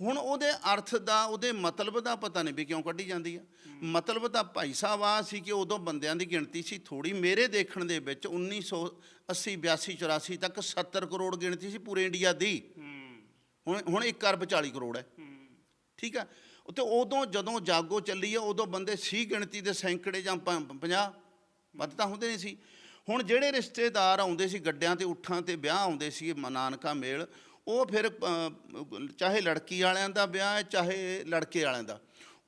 ਹੁਣ ਉਹਦੇ ਅਰਥ ਦਾ, ਉਹਦੇ ਮਤਲਬ ਦਾ ਪਤਾ ਨਹੀਂ ਵੀ ਕਿਉਂ ਕੱਢੀ ਜਾਂਦੀ ਆ। ਮਤਲਬ ਤਾਂ ਭਾਈ ਸਾਹਿਬ ਆ ਸੀ ਕਿ ਉਦੋਂ ਬੰਦਿਆਂ ਦੀ ਗਿਣਤੀ ਸੀ ਥੋੜੀ ਮੇਰੇ ਦੇਖਣ ਦੇ ਵਿੱਚ 1980 82 84 ਤੱਕ 70 ਕਰੋੜ ਗਿਣਤੀ ਸੀ ਪੂਰੇ ਇੰਡੀਆ ਦੀ। ਹੁਣ ਹੁਣ 1 ਅਰਬ 40 ਕਰੋੜ ਹੈ। ਠੀਕ ਆ ਤੇ ਉਦੋਂ ਜਦੋਂ ਜਾਗੋ ਚੱਲੀ ਆ ਉਦੋਂ ਬੰਦੇ ਸੀ ਗਿਣਤੀ ਦੇ ਸੈਂਕੜੇ ਜਾਂ 50 ਵੱਧ ਤਾਂ ਹੁੰਦੇ ਨਹੀਂ ਸੀ। ਹੁਣ ਜਿਹੜੇ ਰਿਸ਼ਤੇਦਾਰ ਆਉਂਦੇ ਸੀ ਗੱਡਿਆਂ ਤੇ ਉੱਠਾਂ ਤੇ ਵਿਆਹ ਆਉਂਦੇ ਸੀ ਮ- ਨਾਨਕਾ ਮੇਲ ਉਹ ਫਿਰ ਚਾਹੇ ਲੜਕੀ ਵਾਲਿਆਂ ਦਾ ਵਿਆਹ ਹੈ ਚਾਹੇ ਲੜਕੇ ਵਾਲਿਆਂ ਦਾ।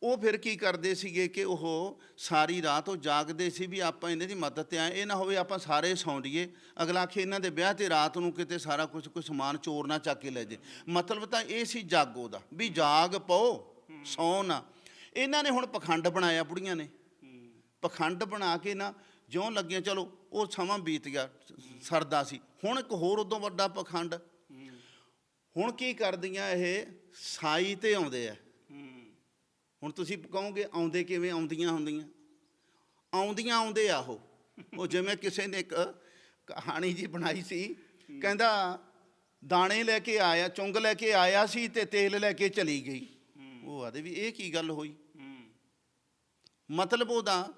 ਉਹ ਫਿਰ ਕੀ ਕਰਦੇ ਸੀਗੇ ਕਿ ਉਹ ਸਾਰੀ ਰਾਤ ਉਹ ਜਾਗਦੇ ਸੀ ਵੀ ਆਪਾਂ ਇਹਨਾਂ ਦੀ ਮਦਦ ਤੇ ਆਏ। ਇਹ ਨਾ ਹੋਵੇ ਆਪਾਂ ਸਾਰੇ ਸੌਂ ਜਾਈਏ। ਅਗਲਾ ਆਖੇ ਇਹਨਾਂ ਦੇ ਵਿਆਹ ਤੇ ਰਾਤ ਨੂੰ ਕਿਤੇ ਸਾਰਾ ਕੁਝ ਕੋਈ ਸਮਾਨ ਚੋਰ ਨਾ ਚੱਕ ਕੇ ਲੈ ਜੇ ਮਤਲਬ ਤਾਂ ਇਹ ਸੀ ਜਾਗੋ ਦਾ ਵੀ ਜਾਗ ਪਓ, ਸੌ ਨਾ। ਇਹਨਾਂ ਨੇ ਹੁਣ ਪਖੰਡ ਬਣਾਇਆ ਬੁੜੀਆਂ ਨੇ। ਪਖੰਡ ਬਣਾ ਕੇ ਨਾ ਜਿਉਂ ਲੱਗੀਆਂ, ਚਲੋ ਉਹ ਸਮਾਂ ਬੀਤ ਗਿਆ, ਸਰਦਾ ਸੀ। ਹੁਣ ਇੱਕ ਹੋਰ ਉਦੋਂ ਵੱਡਾ ਪਖੰਡ। ਹੁਣ ਕੀ ਕਰਦੀਆਂ ਇਹ? ਸਾਈ ਤੇ ਆਉਂਦੇ ਆ। ਹੁਣ ਤੁਸੀਂ ਕਹੋਗੇ ਆਉਂਦੇ ਕਿਵੇਂ, ਆਉਂਦੀਆਂ ਹੁੰਦੀਆਂ। ਆਉਂਦੀਆਂ ਆਉਂਦੇ ਆ ਉਹ। ਉਹ ਜਿਵੇਂ ਕਿਸੇ ਨੇ ਇੱਕ ਕਹਾਣੀ ਜੀ ਬਣਾਈ ਸੀ, ਕਹਿੰਦਾ ਦਾਣੇ ਲੈ ਕੇ ਆਇਆ, ਚੁੰਗ ਲੈ ਕੇ ਆਇਆ ਸੀ ਤੇ ਤੇਲ ਲੈ ਕੇ ਚਲੀ ਗਈ। ਉਹ ਆਦੇ ਵੀ ਇਹ ਕੀ ਗੱਲ ਹੋਈ? ਮਤਲਬ ਉਹਦਾ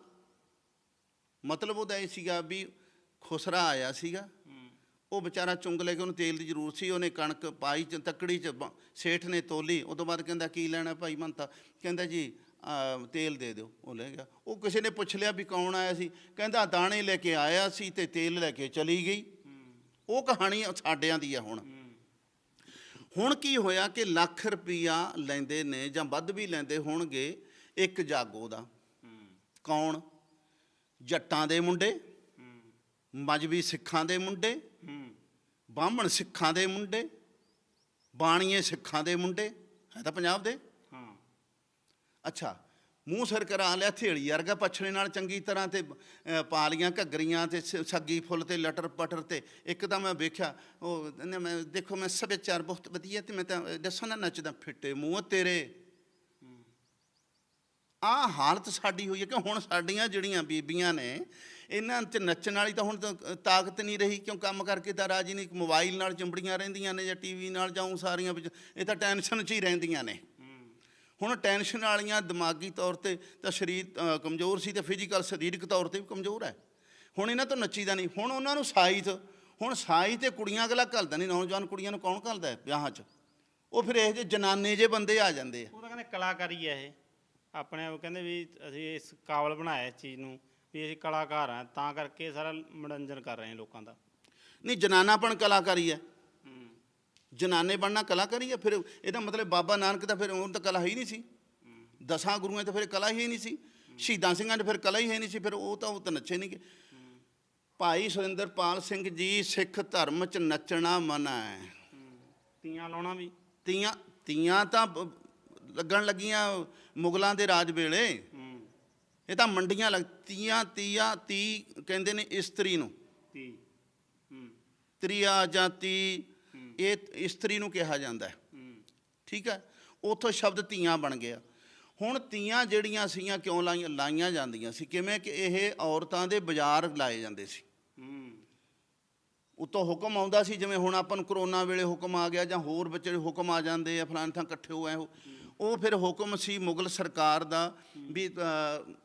ਮਤਲਬ ਉਹਦਾ ਇਹ ਸੀਗਾ ਵੀ ਖੁਸਰਾ ਆਇਆ ਸੀਗਾ। ਉਹ ਵਿਚਾਰਾ ਚੁੰਗ ਲੈ ਕੇ ਉਹਨੂੰ ਤੇਲ ਦੀ ਜ਼ਰੂਰਤ ਸੀ ਉਹਨੇ ਕਣਕ ਪਾਈ ਚ ਤੱਕੜੀ ਚ ਸੇਠ ਨੇ ਤੋਲੀ ਉਹ ਤੋਂ ਬਾਅਦ ਕਹਿੰਦਾ ਕੀ ਲੈਣਾ ਭਾਈ ਮੰਤਾ? ਕਹਿੰਦਾ ਜੀ ਤੇਲ ਦੇ ਦਿਓ। ਉਹ ਲੈ ਗਿਆ। ਉਹ ਕਿਸੇ ਨੇ ਪੁੱਛ ਲਿਆ ਵੀ ਕੌਣ ਆਇਆ ਸੀ? ਕਹਿੰਦਾ ਦਾਣੇ ਲੈ ਕੇ ਆਇਆ ਸੀ ਤੇ ਤੇਲ ਲੈ ਕੇ ਚਲੀ ਗਈ। ਉਹ ਕਹਾਣੀ ਸਾਡਿਆਂ ਦੀ ਆ ਹੁਣ। ਹੁਣ ਕੀ ਹੋਇਆ ਕਿ ਲੱਖ ਰੁਪਈਆ ਲੈਂਦੇ ਨੇ ਜਾਂ ਵੱਧ ਵੀ ਲੈਂਦੇ ਹੋਣਗੇ ਇੱਕ ਜਾਗੋ ਦਾ। ਕੌਣ? ਜੱਟਾਂ ਦੇ ਮੁੰਡੇ ਮਜਬੀ ਸਿੱਖਾਂ ਦੇ ਮੁੰਡੇ ਬਾਹਮਣ ਸਿੱਖਾਂ ਦੇ ਮੁੰਡੇ ਬਾਣੀਏ ਸਿੱਖਾਂ ਦੇ ਮੁੰਡੇ ਹੈ ਤਾਂ ਪੰਜਾਬ ਦੇ? ਹਾਂ। ਅੱਛਾ ਮੂੰਹ ਸਿਰ ਕਰਾ ਲਿਆ ਥੇੜੀ ਵਰਗਾ ਪਛੜੇ ਨਾਲ ਚੰਗੀ ਤਰ੍ਹਾਂ ਤੇ ਪਾ ਲੀਆਂ ਘੱਗਰੀਆਂ ਤੇ ਸੱਗੀ ਫੁੱਲ ਤੇ ਲਟਰ ਪਟਰ ਤੇ। ਇੱਕ ਤਾਂ ਮੈਂ ਵੇਖਿਆ ਉਹ ਕਹਿੰਦੇ ਮੈਂ ਦੇਖੋ ਮੈਂ ਸੱਭਿਆਚਾਰ ਬਹੁਤ ਵਧੀਆ ਤੇ ਮੈਂ ਤਾਂ ਦੱਸਾਂ ਨਾ ਨੱਚਦਾ ਫਿੱਟੇ ਮੂੰਹ ਤੇਰੇ। ਆ ਹਾਲਤ ਸਾਡੀ ਹੋਈ ਹੈ ਕਿ ਹੁਣ ਸਾਡੀਆਂ ਜਿਹੜੀਆਂ ਬੀਬੀਆਂ ਨੇ ਇਹਨਾਂ 'ਚ ਨੱਚਣ ਵਾਲੀ ਤਾਂ ਹੁਣ ਤਾਂ ਤਾਕਤ ਨਹੀਂ ਰਹੀ, ਕਿਉਂ ਕੰਮ ਕਰਕੇ ਤਾਂ ਰਾਜੀ ਨਹੀਂ? ਮੋਬਾਈਲ ਨਾਲ ਚਿੰਬੜੀਆਂ ਰਹਿੰਦੀਆਂ ਨੇ ਜਾਂ ਟੀਵੀ ਨਾਲ ਜਾਂ ਉਹ ਸਾਰੀਆਂ ਵਿੱਚ, ਇਹ ਤਾਂ ਟੈਨਸ਼ਨ 'ਚ ਹੀ ਰਹਿੰਦੀਆਂ ਨੇ। ਹੁਣ ਟੈਨਸ਼ਨ ਵਾਲੀਆਂ ਦਿਮਾਗੀ ਤੌਰ ਤੇ ਤਾਂ ਸਰੀਰ ਕਮਜ਼ੋਰ ਸੀ ਤੇ ਫਿਜ਼ੀਕਲ ਸਰੀਰਕ ਤੌਰ ਤੇ ਵੀ ਕਮਜ਼ੋਰ ਹੈ। ਹੁਣ ਇਹਨਾਂ ਤੋਂ ਨੱਚੀਦਾ ਨਹੀਂ। ਹੁਣ ਉਹਨਾਂ ਨੂੰ ਸਾਈਤ ਹੁਣ ਸਾਈ ਤੇ ਕੁੜੀਆਂ ਅਗਲਾ ਘਲਦਾ ਨਹੀਂ। ਨੌਜਵਾਨ ਕੁੜੀਆਂ ਨੂੰ ਕੌਣ ਘਲਦਾ ਹੈ ਵਿਆਹਾਂ 'ਚ? ਉਹ ਫਿਰ ਇਹ ਜਿਹੇ ਜਨਾਨੇ ਜੇ ਬੰਦੇ ਆ ਜਾਂਦੇ ਆ। ਉਹ ਤਾਂ ਕਹਿੰਦੇ ਕਲਾਕਾਰੀ ਹੈ ਇਹ। ਆਪਣੇ ਉਹ ਕਹਿੰਦੇ ਵੀ ਅਸੀਂ ਇਸ ਕਾਬਲ ਬਣਾਇਆ ਇਸ ਚੀਜ਼ ਨੂੰ। ਵੀ ਅਸੀਂ ਕਲਾਕਾਰ ਹਾਂ ਤਾਂ ਕਰਕੇ ਸਾਰਾ ਮਨੋਰੰਜਨ ਕਰ ਰਹੇ ਹਾਂ ਲੋਕਾਂ ਦਾ। ਨਹੀਂ ਜਨਾਨਾਪਣ ਕਲਾਕਾਰੀ ਹੈ। ਜਨਾਨੇ ਬਣਨਾ ਕਲਾਕਾਰੀ ਹੈ ਫਿਰ ਇਹਦਾ ਮਤਲਬ ਬਾਬਾ ਨਾਨਕ ਦਾ ਫਿਰ ਉਹ ਤਾਂ ਕਲਾ ਹੀ ਨਹੀਂ ਸੀ। ਦਸਾਂ ਗੁਰੂਆਂ 'ਤੇ ਫਿਰ ਕਲਾ ਹੀ ਨਹੀਂ ਸੀ। ਸ਼ਹੀਦਾਂ ਸਿੰਘਾਂ 'ਤੇ ਫਿਰ ਕਲਾ ਹੀ ਹੈ ਨਹੀਂ ਸੀ ਫਿਰ ਉਹ ਤਾਂ ਉਹ ਤਾਂ ਨੱਚੇ ਨਹੀਂ ਭਾਈ ਸੁਰਿੰਦਰਪਾਲ ਸਿੰਘ ਜੀ ਸਿੱਖ ਧਰਮ 'ਚ ਨੱਚਣਾ ਮਨਾ ਹੈ। ਤੀਆਂ ਲਾਉਣਾ ਵੀ। ਤੀਆਂ ਤੀਆਂ ਤਾਂ ਲੱਗਣ ਲੱਗੀਆਂ ਮੁਗਲਾਂ ਦੇ ਰਾਜ ਵੇਲੇ। ਇਹ ਤਾਂ ਮੰਡੀਆਂ ਲੱਗ ਤੀਆਂ ਤੀਆਂ ਤੀ ਕਹਿੰਦੇ ਨੇ ਇਸਤਰੀ ਨੂੰ। ਤੀ ਹੂੰ। ਤ੍ਰਿਆ ਜਾਂ ਤੀ ਇਹ ਇਸਤਰੀ ਨੂੰ ਕਿਹਾ ਜਾਂਦਾ ਹੈ। ਹੂੰ। ਠੀਕ ਹੈ? ਉਥੋਂ ਸ਼ਬਦ ਤੀਆਂ ਬਣ ਗਿਆ। ਹੁਣ ਤੀਆਂ ਜਿਹੜੀਆਂ ਸੀਆਂ ਕਿਉਂ ਲਾਈਆਂ ਲਾਈਆਂ ਜਾਂਦੀਆਂ ਸੀ? ਕਿਵੇਂ ਕਿ ਇਹ ਔਰਤਾਂ ਦੇ ਬਾਜ਼ਾਰ ਲਾਏ ਜਾਂਦੇ ਸੀ। ਹੂੰ। ਉਤੋਂ ਹੁਕਮ ਆਉਂਦਾ ਸੀ ਜਿਵੇਂ ਹੁਣ ਆਪਾਂ ਨੂੰ ਕਰੋਨਾ ਵੇਲੇ ਹੁਕਮ ਆ ਗਿਆ ਜਾਂ ਹੋਰ ਬੱਚੇ ਹੁਕਮ ਆ ਜਾਂਦੇ ਆ ਫਲਾਣੇ ਥਾਂ ਇਕੱਠੇ ਹੋਏ ਉਹ ਉਹ ਫਿਰ ਹੁਕਮ ਸੀ ਮੁਗਲ ਸਰਕਾਰ ਦਾ ਵੀ ਅ,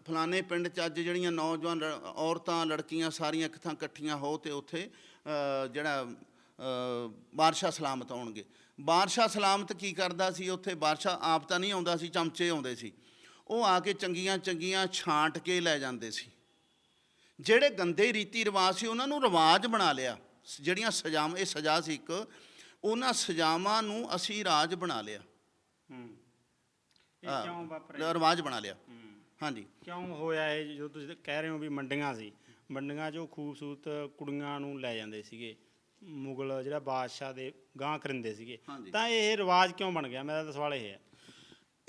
ਫਲਾਣੇ ਪਿੰਡ 'ਚ ਅੱਜ ਜਿਹੜੀਆਂ ਨੌਜਵਾਨ ਲ- ਔਰਤਾਂ ਲੜਕੀਆਂ ਸਾਰੀਆਂ ਇੱਕ ਥਾਂ ਇਕੱਠੀਆਂ ਹੋ ਤੇ ਉੱਥੇ ਜਿਹੜਾ ਅ, ਬਾਦਸ਼ਾਹ ਸਲਾਮਤ ਆਉਣਗੇ। ਬਾਦਸ਼ਾਹ ਸਲਾਮਤ ਕੀ ਕਰਦਾ ਸੀ? ਉੱਥੇ ਬਾਦਸ਼ਾਹ ਆਪ ਤਾਂ ਨਹੀਂ ਆਉਂਦਾ ਸੀ ਚਮਚੇ ਆਉਂਦੇ ਸੀ। ਉਹ ਆ ਕੇ ਚੰਗੀਆਂ ਚੰਗੀਆਂ ਛਾਂਟ ਕੇ ਲੈ ਜਾਂਦੇ ਸੀ। ਜਿਹੜੇ ਗੰਦੇ ਰੀਤੀ ਰਿਵਾਜ ਸੀ ਉਹਨਾਂ ਨੂੰ ਰਿਵਾਜ ਬਣਾ ਲਿਆ। ਸ- ਜਿਹੜੀਆਂ ਸਜ਼ਾਵਾਂ ਇਹ ਸਜ਼ਾ ਸੀ ਇੱਕ ਉਹਨਾਂ ਸਜ਼ਾਵਾਂ ਨੂੰ ਅਸੀਂ ਰਾਜ ਬਣਾ ਲਿਆ। ਹੂੰ। ਇਹ ਕਿਉਂ ਵਾਪਰਿਆ? ਰਿਵਾਜ ਬਣਾ ਲਿਆ। ਹਾਂਜੀ। ਕਿਉਂ ਹੋਇਆ ਇਹ ਜੋ ਤੁਸੀਂ ਕਹਿ ਰਹੇ ਹੋ ਵੀ ਮੰਡੀਆਂ ਸੀ? ਮੰਡੀਆਂ 'ਚੋਂ ਖੂਬਸੂਰਤ ਕੁੜੀਆਂ ਨੂੰ ਲੈ ਜਾਂਦੇ ਸੀਗੇ। ਮੁਗਲ ਜਿਹੜਾ ਬਾਦਸ਼ਾਹ ਦੇ ਗਾਂ ਕਰਿੰਦੇ ਸੀਗੇ। ਤਾਂ ਇਹ ਰਿਵਾਜ ਕਿਉਂ ਬਣ ਗਿਆ? ਮੇਰਾ ਤਾਂ ਸਵਾਲ ਇਹ ਹੈ।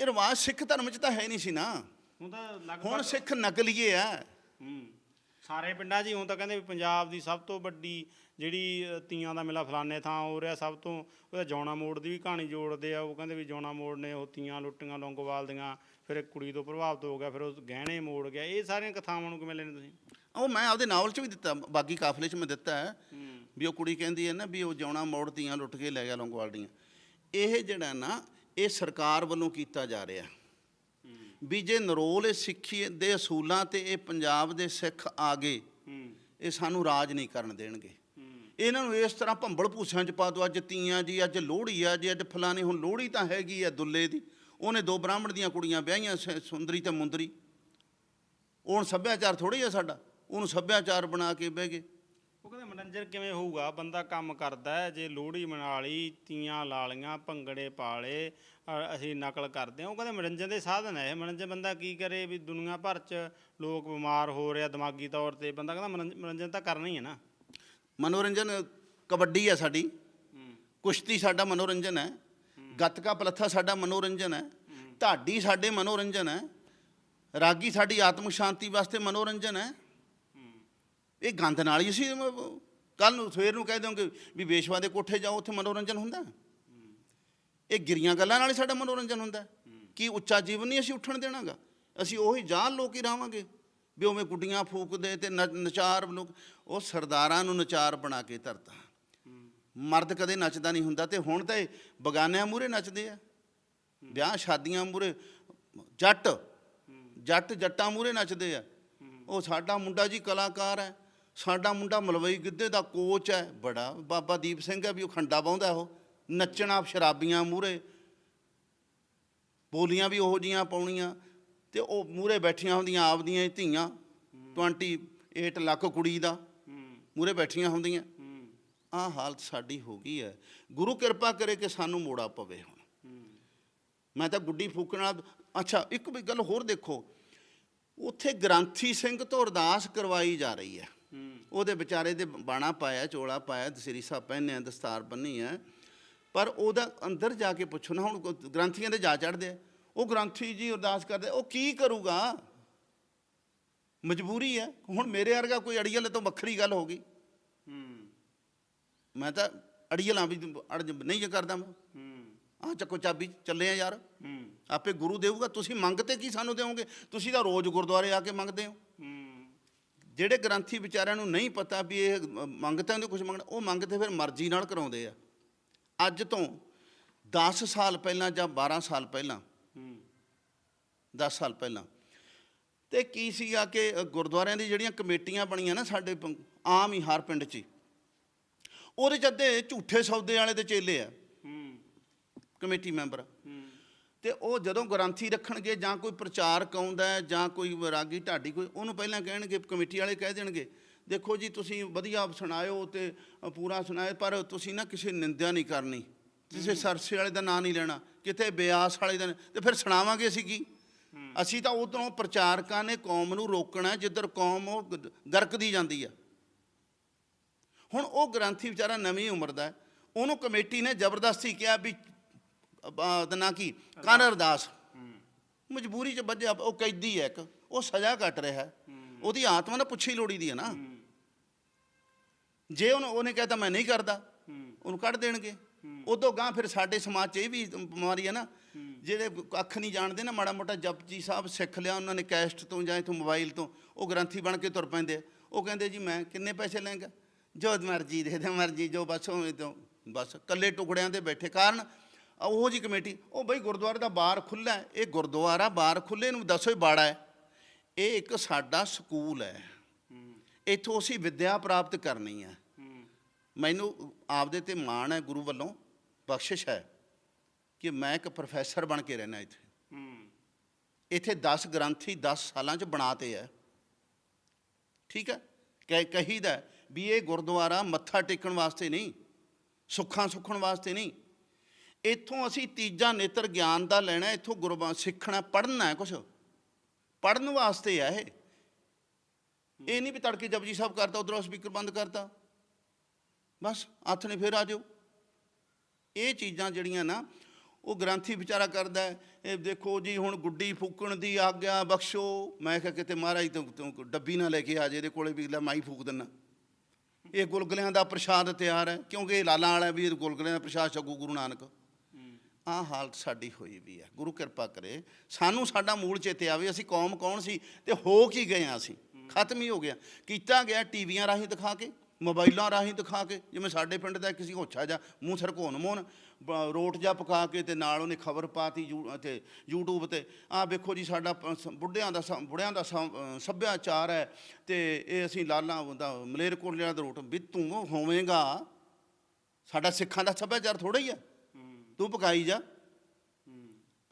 ਇਹ ਰਿਵਾਜ ਸਿੱਖ ਧਰਮ 'ਚ ਤਾਂ ਹੈ ਨਹੀਂ ਸੀ ਨਾ। ਹੁਣ ਤਾਂ ਹੁਣ ਲਗਭਗ ਸਿੱਖ ਨਕਲੀਏ ਆ। ਹੂੰ। ਸਾਰੇ ਪਿੰਡਾਂ 'ਚ ਹੀ ਹੁਣ ਤਾਂ ਕਹਿੰਦੇ ਵੀ ਪੰਜਾਬ ਦੀ ਸਭ ਤੋਂ ਵੱਡੀ ਜਿਹੜੀ ਤੀਆਂ ਦਾ ਮੇਲਾ ਫਲਾਣੇ ਥਾਂ ਹੋ ਰਿਹਾ ਸਭ ਤੋਂ ਉਹਦਾ ਜੌਣਾ ਮੋੜ ਦੀ ਵੀ ਕਹਾਣੀ ਜੋੜਦੇ ਆ ਉਹ ਕਹਿੰਦੇ ਵੀ ਜੌਣਾ ਮੋੜ ਨੇ ਉਹ ਤੀਆਂ ਲੁੱਟੀਆਂ ਲੌਂਗੋਵਾਲ ਦੀਆਂ ਫਿਰ ਇੱਕ ਕੁੜੀ ਤੋਂ ਪ੍ਰਭਾਵਿਤ ਹੋ ਗਿਆ ਫਿਰ ਉਹ ਗਹਿਣੇ ਮੋੜ ਗਿਆ ਇਹ ਸਾਰੀਆਂ ਕਥਾਵਾਂ ਨੂੰ ਕਿਵੇਂ ਲੈਣੇ ਤੁਸੀਂ? ਉਹ ਮੈਂ ਆਪਦੇ ਨਾਵਲ 'ਚ ਵੀ ਦਿੱਤਾ ਬਾਗੀ ਕਾਫਲੇ 'ਚ ਮੈਂ ਦਿੱਤਾ ਹੈ ਵੀ ਉਹ ਕੁੜੀ ਕਹਿੰਦੀ ਹੈ ਨਾ ਵੀ ਉਹ ਜਾਉਣਾ ਮੋੜਤੀਆਂ ਲੁੱਟ ਕੇ ਲੈ ਗਿਆ ਲੌਂਗੋਵਾਲ ਦੀਆਂ ਇਹ ਜਿਹੜਾ ਨਾ ਇਹ ਸਰਕਾਰ ਵੱਲੋਂ ਕੀਤਾ ਜਾ ਰਿਹਾ। ਵੀ ਜੇ ਨਰੋਲ ਇਹ ਸਿੱਖੀ ਦੇ ਅਸੂਲਾਂ ਤੇ ਇਹ ਪੰਜਾਬ ਦੇ ਸਿੱਖ ਆ ਗਏ ਇਹ ਸਾਨੂੰ ਰਾਜ ਨਹੀਂ ਕਰਨ ਦੇਣਗੇ। ਇਹਨਾਂ ਨੂੰ ਇਸ ਤਰ੍ਹਾਂ ਭੰਬਲ ਭੂਸਿਆਂ 'ਚ ਪਾ ਦੋ ਅੱਜ ਤੀਆਂ ਜੀ ਅੱਜ ਲੋਹੜੀ ਆ ਜੀ ਅੱਜ ਫਲਾਣੇ ਹੁਣ ਲੋਹੜੀ ਤਾਂ ਹੈਗੀ ਆ ਦੁੱਲੇ ਦੀ ਉਹਨੇ ਦੋ ਬ੍ਰਾਹਮਣ ਦੀਆਂ ਕੁੜੀਆਂ ਵਿਆਹੀਆਂ ਸੁੰਦਰੀ ਤੇ ਮੁੰਦਰੀ। ਉਹ ਹੁਣ ਸੱਭਿਆਚਾਰ ਥੋੜੀ ਆ ਸਾਡਾ ਉਹਨੂੰ ਸੱਭਿਆਚਾਰ ਬਣਾ ਕੇ ਬਹਿ ਗਏ। ਮਨੋਰੰਜਨ ਕਿਵੇਂ ਹੋਊਗਾ? ਬੰਦਾ ਕੰਮ ਕਰਦਾ ਹੈ ਜੇ ਲੋਹੜੀ ਮਨਾ ਲਈ ਤੀਆਂ ਲਾ ਲਈਆਂ ਭੰਗੜੇ ਪਾ ਅ, ਅਸੀਂ ਨਕਲ ਕਰਦੇ ਹਾਂ। ਉਹ ਕਹਿੰਦੇ ਮਨੋਰੰਜਨ ਦੇ ਸਾਧਨ ਹੈ। ਇਹ ਮਨੋਰੰਜਨ ਬੰਦਾ ਕੀ ਕਰੇ ਵੀ ਦੁਨੀਆ ਭਰ 'ਚ ਲੋਕ ਬਿਮਾਰ ਹੋ ਰਿਹਾ ਦਿਮਾਗੀ ਤੌਰ ਤੇ। ਬੰਦਾ ਕਹਿੰਦਾ ਮਨੋਰੰਜ- ਮਨੋਰੰਜਨ ਤਾਂ ਕਰਨਾ ਹੀ ਹੈ ਨਾ। ਮਨੋਰੰਜਨ ਕਬੱਡੀ ਆ ਸਾਡੀ। ਹੂੰ। ਕੁਸ਼ਤੀ ਸਾਡਾ ਮਨੋਰੰਜਨ ਹੈ। ਗੱਤਕਾ ਪਲੱਥਾ ਸਾਡਾ ਮਨੋਰੰਜਨ ਹੈ। ਢਾਡੀ ਸਾਡੇ ਮਨੋਰੰਜਨ ਹੈ। ਰਾਗੀ ਸਾਡੀ ਆਤਮਿਕ ਸ਼ਾਂਤੀ ਵਾਸਤੇ ਮਨੋਰੰਜਨ ਹੈ। ਇਹ ਗੰਦ ਨਾਲ ਹੀ ਅਸੀਂ ਕੱਲ ਨੂੰ, ਸਵੇਰ ਨੂੰ ਕਹਿ ਦਿਓਗੇ ਵੀ ਵੇਸ਼ਵਾ ਦੇ ਕੋਠੇ ਜਾਓ, ਉੱਥੇ ਮਨੋਰੰਜਨ ਹੁੰਦਾ। ਇਹ ਗਿਰੀਆਂ ਗੱਲਾਂ ਨਾਲ ਹੀ ਸਾਡਾ ਮਨੋਰੰਜਨ ਹੁੰਦਾ। ਕੀ ਉੱਚਾ ਜੀਵਨ ਨਹੀਂ ਅਸੀਂ ਉੱਠਣ ਦੇਣਾਗਾ? ਅਸੀਂ ਉਹੀ ਜਾਨ ਲੋਕ ਹੀ ਰਾਵਾਂਗੇ। ਵੀ ਉਵੇਂ ਗੁੱਡੀਆਂ ਫੂਕਦੇ ਤੇ ਨ- ਨਚਾਰ ਲੋਕ, ਉਹ ਸਰਦਾਰਾਂ ਨੂੰ ਨਚਾਰ ਬਣਾ ਕੇ ਧਰਤਾ। ਮਰਦ ਕਦੇ ਨੱਚਦਾ ਨਹੀਂ ਹੁੰਦਾ ਤੇ ਹੁਣ ਤਾਂ ਇਹ ਬਗਾਨਿਆਂ ਮੂਰੇ ਨੱਚਦੇ ਆ। ਵਿਆਹ ਸ਼ਾਦੀਆਂ ਮੂਰੇ ਜੱਟ ਜੱਟ ਜੱਟਾਂ ਮੂਰੇ ਨੱਚਦੇ ਆ। ਉਹ ਸਾਡਾ ਮੁੰਡਾ ਜੀ ਕਲਾਕਾਰ ਹੈ। ਸਾਡਾ ਮੁੰਡਾ ਮਲਵਈ ਗਿੱਧੇ ਦਾ ਕੋਚ ਹੈ, ਬੜਾ। ਬਾਬਾ ਦੀਪ ਸਿੰਘ ਹੈ ਵੀ ਉਹ ਖੰਡਾ ਬਾਉਂਦਾ ਉਹ। ਨੱਚਣਾ, ਸ਼ਰਾਬੀਆਂ ਮੂਰੇ ਬੋਲੀਆਂ ਵੀ ਉਹੋ ਜੀਆਂ ਪਾਉਣੀਆਂ। ਤੇ ਉਹ ਮੂਰੇ ਬੈਠੀਆਂ ਹੁੰਦੀਆਂ ਆਪਦੀਆਂ ਹੀ ਧੀਆਂ 28 ਲੱਖ ਕੁੜੀ ਦਾ। ਹੂੰ ਮੂਰੇ ਬੈਠੀਆਂ ਹੁੰਦੀਆਂ। ਹੂੰ ਆਹ ਹਾਲਤ ਸਾਡੀ ਹੋ ਗਈ ਹੈ। ਗੁਰੂ ਕਿਰਪਾ ਕਰੇ ਕਿ ਸਾਨੂੰ ਮੋੜਾ ਪਵੇ ਹੁਣ। ਮੈਂ ਤਾਂ ਗੁੱਡੀ ਫੂਕਣ ਵਾਲਾ ਅੱਛਾ, ਇੱਕ ਵੀ ਗੱਲ ਹੋਰ ਦੇਖੋ। ਉੱਥੇ ਗ੍ਰੰਥੀ ਸਿੰਘ ਤੋਂ ਅਰਦਾਸ ਕਰਵਾਈ ਜਾ ਰਹੀ ਹੈ। ਉਹਦੇ ਵਿਚਾਰੇ ਦੇ ਬਾਣਾ ਪਾਇਆ ਚੋਲਾ ਪਾਇਆ ਦਸਰੀ ਸਾਹਿਬ ਪਹਿਨਿਆ ਦਸਤਾਰ ਬੰਨੀ ਹੈ। ਪਰ ਉਹਦਾ ਅੰਦਰ ਜਾ ਕੇ ਪੁੱਛੋ ਨਾ ਹੁਣ ਗ੍ਰੰਥੀਆਂ ਦੇ ਜਾ ਚੜਦੇ ਆ। ਉਹ ਗ੍ਰੰਥੀ ਜੀ ਅਰਦਾਸ ਕਰਦੇ ਉਹ ਕੀ ਕਰੂਗਾ? ਮਜਬੂਰੀ ਹੈ। ਹੁਣ ਮੇਰੇ ਵਰਗਾ ਕੋਈ ਅੜੀਅਲ ਤੋਂ ਵੱਖਰੀ ਗੱਲ ਹੋ ਗਈ। ਮੈਂ ਤਾਂ ਅੜੀਅਲਾਂ ਵੀ ਅੜ ਨਹੀਂ ਜੇ ਕਰਦਾ ਮੈਂ। ਆ ਚੱਕੋ ਚਾਬੀ ਚੱਲੇ ਆ ਯਾਰ। ਆਪੇ ਗੁਰੂ ਦੇਊਗਾ। ਤੁਸੀਂ ਮੰਗਤੇ ਕੀ ਸਾਨੂੰ ਦੇਵੋਗੇ ਤੁਸੀਂ ਤਾਂ ਰੋਜ਼ ਗੁਰਦੁਆਰੇ ਆ ਕੇ ਮੰਗਦੇ ਹੋ। ਜਿਹੜੇ ਗ੍ਰੰਥੀ ਵਿਚਾਰਿਆਂ ਨੂੰ ਨਹੀਂ ਪਤਾ ਵੀ ਇਹ ਮੰਗਤਾਂ ਦੇ ਕੁਝ ਮੰਗਣਾ ਉਹ ਮੰਗਤੇ ਫਿਰ ਮਰਜ਼ੀ ਨਾਲ ਕਰਾਉਂਦੇ ਆ। ਅੱਜ ਤੋਂ 10 ਸਾਲ ਪਹਿਲਾਂ ਜਾਂ 12 ਸਾਲ ਪਹਿਲਾਂ 10 ਸਾਲ ਪਹਿਲਾਂ ਤੇ ਕੀ ਸੀਗਾ ਕਿ ਅ, ਗੁਰਦੁਆਰਿਆਂ ਦੀ ਜਿਹੜੀਆਂ ਕਮੇਟੀਆਂ ਬਣੀਆਂ ਨਾ ਸਾਡੇ ਆਮ ਹੀ ਹਰ ਪਿੰਡ 'ਚ ਉਹਦੇ ਚ ਅੱਧੇ ਝੂਠੇ ਸੌਦੇ ਵਾਲੇ ਤੇ ਚੇਲੇ ਆ। Committee member. ਤੇ ਉਹ ਜਦੋਂ ਗ੍ਰੰਥੀ ਰੱਖਣਗੇ ਜਾਂ ਕੋਈ ਪ੍ਰਚਾਰਕ ਆਉਂਦਾ ਜਾਂ ਕੋਈ ਰਾਗੀ ਢਾਡੀ ਕੋਈ ਉਹਨੂੰ ਪਹਿਲਾਂ ਕਹਿਣਗੇ ਕਮੇਟੀ ਵਾਲੇ ਕਹਿ ਦੇਣਗੇ ਦੇਖੋ ਜੀ ਤੁਸੀਂ ਵਧੀਆ ਸੁਣਾਇਓ ਤੇ ਪੂਰਾ ਸੁਣਾਏ ਪਰ ਤੁਸੀਂ ਨਾ ਕਿਸੇ ਨਿੰਦਿਆ ਨਹੀਂ ਕਰਨੀ ਕਿਸੇ ਸਰਸੇ ਵਾਲੇ ਦਾ ਨਾਂ ਨਹੀਂ ਲੈਣਾ ਕਿਤੇ ਬਿਆਸ ਵਾਲੇ ਦਾ ਤੇ ਫਿਰ ਸੁਣਾਵਾਂਗੇ ਅਸੀਂ ਕੀ? ਅਸੀਂ ਤਾਂ ਉਦੋਂ ਪ੍ਰਚਾਰਕਾਂ ਨੇ ਕੌਮ ਨੂੰ ਰੋਕਣਾ ਜਿੱਧਰ ਕੌਮ ਉਹ ਗਰਕਦੀ ਜਾਂਦੀ ਆ। ਹੁਣ ਉਹ ਗ੍ਰੰਥੀ ਵਿਚਾਰਾ ਨਵੀਂ ਉਮਰ ਦਾ ਉਹਨੂੰ ਕਮੇਟੀ ਨੇ ਜ਼ਬਰਦਸਤੀ ਕਿਹਾ ਵੀ ਨਾਂ ਕੀ? ਕੰਨ ਅਰਦਾਸ। ਮਜਬੂਰੀ ਚ ਵੱਜਿਆ ਉਹ ਕੈਦੀ ਹੈ ਇੱਕ। ਉਹ ਸਜ਼ਾ ਕੱਟ ਰਿਹਾ ਉਹਦੀ ਆਤਮਾ ਨਾ ਪੁੱਛੀ ਲੋੜੀ ਦੀ ਹੈ ਨਾ। ਜੇ ਉਹਨੇ ਉਹਨੇ ਕਹਿਤਾ ਮੈਂ ਨਹੀਂ ਕਰਦਾ। ਉਹਨੂੰ ਕੱਢ ਦੇਣਗੇ। ਉਦੋਂ ਗਾਂ ਫਿਰ ਸਾਡੇ ਸਮਾਜ 'ਚ ਇਹ ਵੀ ਬਿਮਾਰੀ ਹੈ ਨਾ। ਜਿਹੜੇ ਅੱਖ ਨਹੀਂ ਜਾਣਦੇ ਨਾ ਮਾੜਾ ਮੋਟਾ ਜਪਜੀ ਸਾਹਿਬ ਸਿੱਖ ਲਿਆ ਉਹਨਾਂ ਨੇ ਕੈਸਟ ਤੋਂ ਜਾਂ ਇਥੋਂ ਮੋਬਾਈਲ ਤੋਂ ਉਹ ਗ੍ਰੰਥੀ ਬਣ ਕੇ ਤੁਰ ਪੈਂਦੇ। ਉਹ ਕਹਿੰਦੇ ਜੀ ਮੈਂ ਕਿੰਨੇ ਪੈਸੇ ਲੈਂਗਾ ਜੋ ਮਰਜ਼ੀ ਦੇ ਦੇ ਮਰਜ਼ੀ ਜੋ ਬਸ ਉਵੇਂ ਤੋਂ ਬਸ। ਕੱਲੇ ਟੁਕੜਿਆਂ ਦੇ ਬੈਠੇ। ਕਾਰਨ ਉਹ ਜੀ ਕਮੇਟੀ, ਉਹ ਬਈ ਗੁਰਦੁਆਰੇ ਦਾ ਬਾਰ ਖੁੱਲਾ ਹੈ, ਇਹ ਗੁਰਦੁਆਰਾ ਬਾਰ ਖੁੱਲੇ ਨੂੰ ਦੱਸੋ ਹੀ ਬਾੜਾ ਹੈ। ਇਹ ਇੱਕ ਸਾਡਾ ਸਕੂਲ ਹੈ। ਇੱਥੋਂ ਅਸੀਂ ਵਿੱਦਿਆ ਪ੍ਰਾਪਤ ਕਰਨੀ ਹੈ। ਮੈਨੂੰ ਆਪਦੇ ਤੇ ਮਾਣ ਹੈ ਗੁਰੂ ਵੱਲੋਂ, ਬਖਸ਼ਿਸ਼ ਹੈ ਕਿ ਮੈਂ ਇੱਕ ਪ੍ਰੋਫੈਸਰ ਬਣ ਕੇ ਰਹਿਣਾ ਇੱਥੇ। ਇੱਥੇ 10 ਗ੍ਰੰਥੀ 10 ਸਾਲਾਂ ਚ ਬਣਾਤੇ ਹੈ। ਠੀਕ ਹੈ? ਕਹਿ, ਕਹੀਦਾ ਵੀ ਇਹ ਗੁਰਦੁਆਰਾ ਮੱਥਾ ਟੇਕਣ ਵਾਸਤੇ ਨਹੀਂ, ਸੁੱਖਾਂ ਸੁੱਖਣ ਵਾਸਤੇ ਨਹੀਂ ਇੱਥੋਂ ਅਸੀਂ ਤੀਜਾ ਨੇਤਰ ਗਿਆਨ ਦਾ ਲੈਣਾ, ਇੱਥੋਂ ਗੁਰਬਾਣੀ ਸਿੱਖਣਾ, ਪੜ੍ਹਨਾ ਹੈ ਕੁਛ। ਪੜ੍ਹਨ ਵਾਸਤੇ ਹੈ ਇਹ। ਇਹ ਨਹੀਂ ਵੀ ਤੜਕੇ ਜਪਜੀ ਸਾਹਿਬ ਕਰਤਾ, ਉਧਰੋਂ ਸਪੀਕਰ ਬੰਦ ਕਰਤਾ। ਬਸ, ਹੱਥ ਨੇ ਫੇਰ ਆ ਜਾਓ। ਇਹ ਚੀਜ਼ਾਂ ਜਿਹੜੀਆਂ ਨਾ, ਉਹ ਗ੍ਰੰਥੀ ਵਿਚਾਰਾ ਕਰਦਾ ਇਹ ਦੇਖੋ ਜੀ, ਹੁਣ ਗੁੱਡੀ ਫੂਕਣ ਦੀ ਆਗਿਆ ਬਖਸ਼ੋ। ਮੈਂ ਕਿਹਾ ਕਿਤੇ ਮਹਾਰਾਜ ਤੂੰ ਡੱਬੀ ਨਾ ਲੈ ਕੇ ਆ ਜੇ ਇਹਦੇ ਕੋਲੇ ਵੀ ਲੈ ਮਾਈ ਫੂਕ ਦਿੰਨਾ। ਇਹ ਗੁਲਗਲਿਆਂ ਦਾ ਪ੍ਰਸ਼ਾਦ ਤਿਆਰ ਹੈ, ਕਿਉਂਕਿ ਇਹ ਲਾਲਾਂ ਵਾਲਾ ਵੀ ਗੁਲਗਲਿਆਂ ਦਾ ਪ੍ਰਸ਼ਾਦ ਛਕੂ ਗੁਰੂ ਨਾਨਕ। ਆਹ ਹਾਲਤ ਸਾਡੀ ਹੋਈ ਵੀ ਹੈ। ਗੁਰੂ ਕਿਰਪਾ ਕਰੇ। ਸਾਨੂੰ ਸਾਡਾ ਮੂਲ ਚੇਤੇ ਆਵੇ, ਅਸੀਂ ਕੌਮ ਕੌਣ ਸੀ ਤੇ ਹੋ ਕੀ ਗਏ ਹਾਂ ਅਸੀਂ। ਖਤਮ ਹੀ ਹੋ ਗਿਆ। ਕੀਤਾ ਗਿਆ ਟੀਵੀਆਂ ਰਾਹੀਂ ਦਿਖਾ ਕੇ, ਮੋਬਾਈਲਾਂ ਰਾਹੀਂ ਦਿਖਾ ਕੇ, ਜਿਵੇਂ ਸਾਡੇ ਪਿੰਡ ਦਾ ਕਿਸੇ ਹੋਛਾ ਜਾ ਮੂੰਹ ਸਿਰ ਘੋਨ ਮੋਨ ਰੋਟ ਜਾ ਪਕਾ ਕੇ ਤੇ ਨਾਲ ਉਹਨੇ ਖਬਰ ਪਾਤੀ ਯੂ ਤੇ YouTube ਤੇ। ਆਹ ਵੇਖੋ ਜੀ ਸਾਡਾ ਬੁੱਢਿਆਂ ਦਾ ਸ- ਬੁੜਿਆਂ ਦਾ ਸ- ਸੱਭਿਆਚਾਰ ਹੈ ਤੇ ਇਹ ਅਸੀਂ ਲਾਲਾਂ ਦਾ ਮਲੇਰਕੋਟਲਿਆਂ ਦਾ ਰੋਟ, ਵੀ ਤੂੰ ਹੋਵੇਂਗਾ, ਸਾਡਾ ਸਿੱਖਾਂ ਦਾ ਸੱਭਿਆਚਾਰ ਥੋੜਾ ਹੀ ਹੈ। ਤੂੰ ਪਕਾਈ ਜਾ।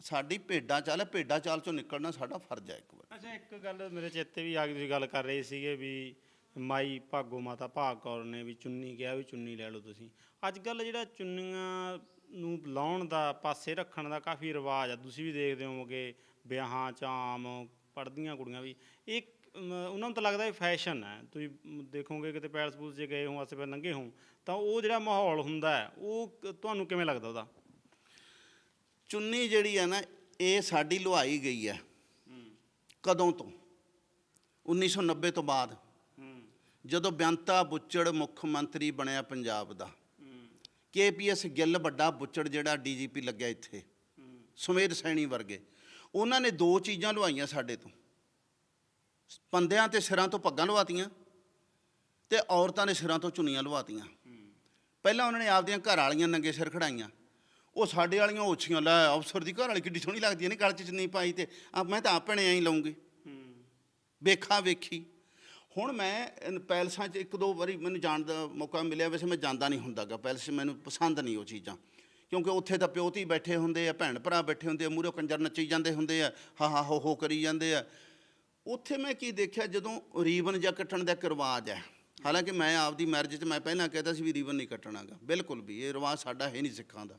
ਸਾਡੀ ਭੇਡਾਂ ਚਾਲ ਹੈ ਭੇਡਾਂ ਚਾਲ ਚੋਂ ਨਿਕਲਣਾ ਸਾਡਾ ਫਰਜ਼ ਹੈ ਇੱਕ ਵਾਰ। ਅੱਛਾ, ਇੱਕ ਗੱਲ ਮੇਰੇ ਚੇਤੇ ਵੀ ਆ ਗਈ, ਤੁਸੀਂ ਗੱਲ ਕਰ ਰਹੇ ਸੀਗੇ ਵੀ ਮਾਈ ਭਾਗੋ ਮਾਤਾ ਭਾਗ ਕੌਰ ਨੇ ਵੀ ਚੁੰਨੀ ਕਿਹਾ ਵੀ ਚੁੰਨੀ ਲੈ ਲਓ ਤੁਸੀਂ। ਅੱਜ ਕੱਲ ਜਿਹੜਾ ਚੁੰਨੀਆਂ ਨੂੰ ਲਾਉਣ ਦਾ, ਪਾਸੇ ਰੱਖਣ ਦਾ ਕਾਫੀ ਰਿਵਾਜ ਆ। ਤੁਸੀਂ ਵੀ ਦੇਖਦੇ ਹੋਵੋਗੇ, ਵਿਆਹਾਂ ਚ ਆਮ ਪੜਦੀਆਂ ਕੁੜੀਆਂ ਵੀ। ਇਹ ਉਹਨਾਂ ਨੂੰ ਤਾਂ ਲੱਗਦਾ ਇਹ ਫੈਸ਼ਨ ਹੈ। ਤੁਸੀਂ ਦੇਖੋਗੇ ਕਿਤੇ ਪੈਲਸ ਪੂਲਸ 'ਚ ਗਏ ਹੋ ਆਸੇ ਪਾਸੇ ਲੰਘੇ ਹੋ ਤਾਂ ਉਹ ਜਿਹੜਾ ਮਾਹੌਲ ਹੁੰਦਾ ਉਹ ਤੁਹਾਨੂੰ ਕਿਵੇਂ ਲੱਗਦਾ ਉਹਦਾ? ਚੁੰਨੀ ਜਿਹੜੀ ਹੈ ਨਾ, ਇਹ ਸਾਡੀ ਲੁਹਾਈ ਗਈ ਹੈ ਕਦੋਂ ਤੋਂ? 1990 ਤੋਂ ਬਾਅਦ। ਜਦੋਂ ਬੇਅੰਤਾ ਬੁੱਚੜ ਮੁੱਖ ਮੰਤਰੀ ਬਣਿਆ ਪੰਜਾਬ ਦਾ। ਕੇਪੀਐਸ ਗਿੱਲ ਵੱਡਾ ਬੁੱਚੜ ਜਿਹੜਾ ਡੀਜੀਪੀ ਲੱਗਿਆ ਇੱਥੇ। ਸੁਮੇਧ ਸੈਣੀ ਵਰਗੇ। ਉਹਨਾਂ ਨੇ ਦੋ ਚੀਜ਼ਾਂ ਲੁਹਾਈਆਂ ਸਾਡੇ ਤੋਂ। ਪੰਦਿਆਂ ਤੇ ਸਿਰਾਂ ਤੋਂ ਪੱਗਾਂ ਲਵਾਤੀਆਂ ਤੇ ਔਰਤਾਂ ਦੇ ਸਿਰਾਂ ਤੋਂ ਚੁੰਨੀਆਂ ਲਵਾਤੀਆਂ ਪਹਿਲਾਂ ਉਹਨਾਂ ਨੇ ਆਪਦੀਆਂ ਘਰ ਵਾਲੀਆਂ ਨੰਗੇ ਸਿਰ ਖੜਾਈਆਂ। ਉਹ ਸਾਡੇ ਵਾਲੀਆਂ ਉੱਚੀਆਂ ਲੈ ਅਫਸਰ ਦੀ ਘਰ ਵਾਲੀ ਕਿੱਡੀ ਸੋਹਣੀ ਲੱਗਦੀ ਹੈ ਨੇ, ਗਲ 'ਚ ਚੁੰਨੀ ਪਾਈ ਤੇ। ਆ ਮੈਂ ਤਾਂ ਆਪਣੇ ਐਂ ਹੀ ਲਾਉਂਗੀ ਵੇਖਾਂ, ਵੇਖੀ। ਹੁਣ ਮੈਂ ਪੈਲਸਾਂ 'ਚ ਇੱਕ ਦੋ ਵਾਰੀ ਮੈਨੂੰ ਜਾਣ ਦਾ ਮੌਕਾ ਮਿਲਿਆ, ਵੈਸੇ ਮੈਂ ਜਾਂਦਾ ਨਹੀਂ ਹੁੰਦਾਗਾ ਪੈਲਸ 'ਚ ਮੈਨੂੰ ਪਸੰਦ ਨਹੀਂ ਉਹ ਚੀਜ਼ਾਂ। ਕਿਉਂਕਿ ਉੱਥੇ ਤਾਂ ਪਿਓ ਧੀ ਬੈਠੇ ਹੁੰਦੇ ਆ, ਭੈਣ ਭਰਾ ਬੈਠੇ ਹੁੰਦੇ ਆ, ਮੂਹਰੇ ਕੰਜਰ ਨੱਚੀ ਜਾਂਦੇ ਹੁੰਦੇ ਆ, ਹਾ ਹਾ ਹੋ ਹੋ ਕਰੀ ਜਾਂਦੇ ਆ। ਉੱਥੇ ਮੈਂ ਕੀ ਦੇਖਿਆ, ਜਦੋਂ ਰੀਬਨ ਜਾਂ ਕੱਟਣ ਦਾ ਇੱਕ ਰਿਵਾਜ ਹੈ। ਹਾਲਾਂਕਿ ਮੈਂ ਆਪਦੀ ਮੈਰਿਜ 'ਚ ਮੈਂ ਪਹਿਲਾਂ ਕਹਿੰਦਾ ਸੀ ਵੀ ਰੀਬਨ ਨਹੀਂ ਕੱਟਣਾਗਾ। ਬਿਲਕੁਲ ਵੀ, ਇਹ ਰਿਵਾਜ ਸਾਡਾ ਹੈ ਨਹੀਂ ਸਿੱਖਾਂ ਦਾ।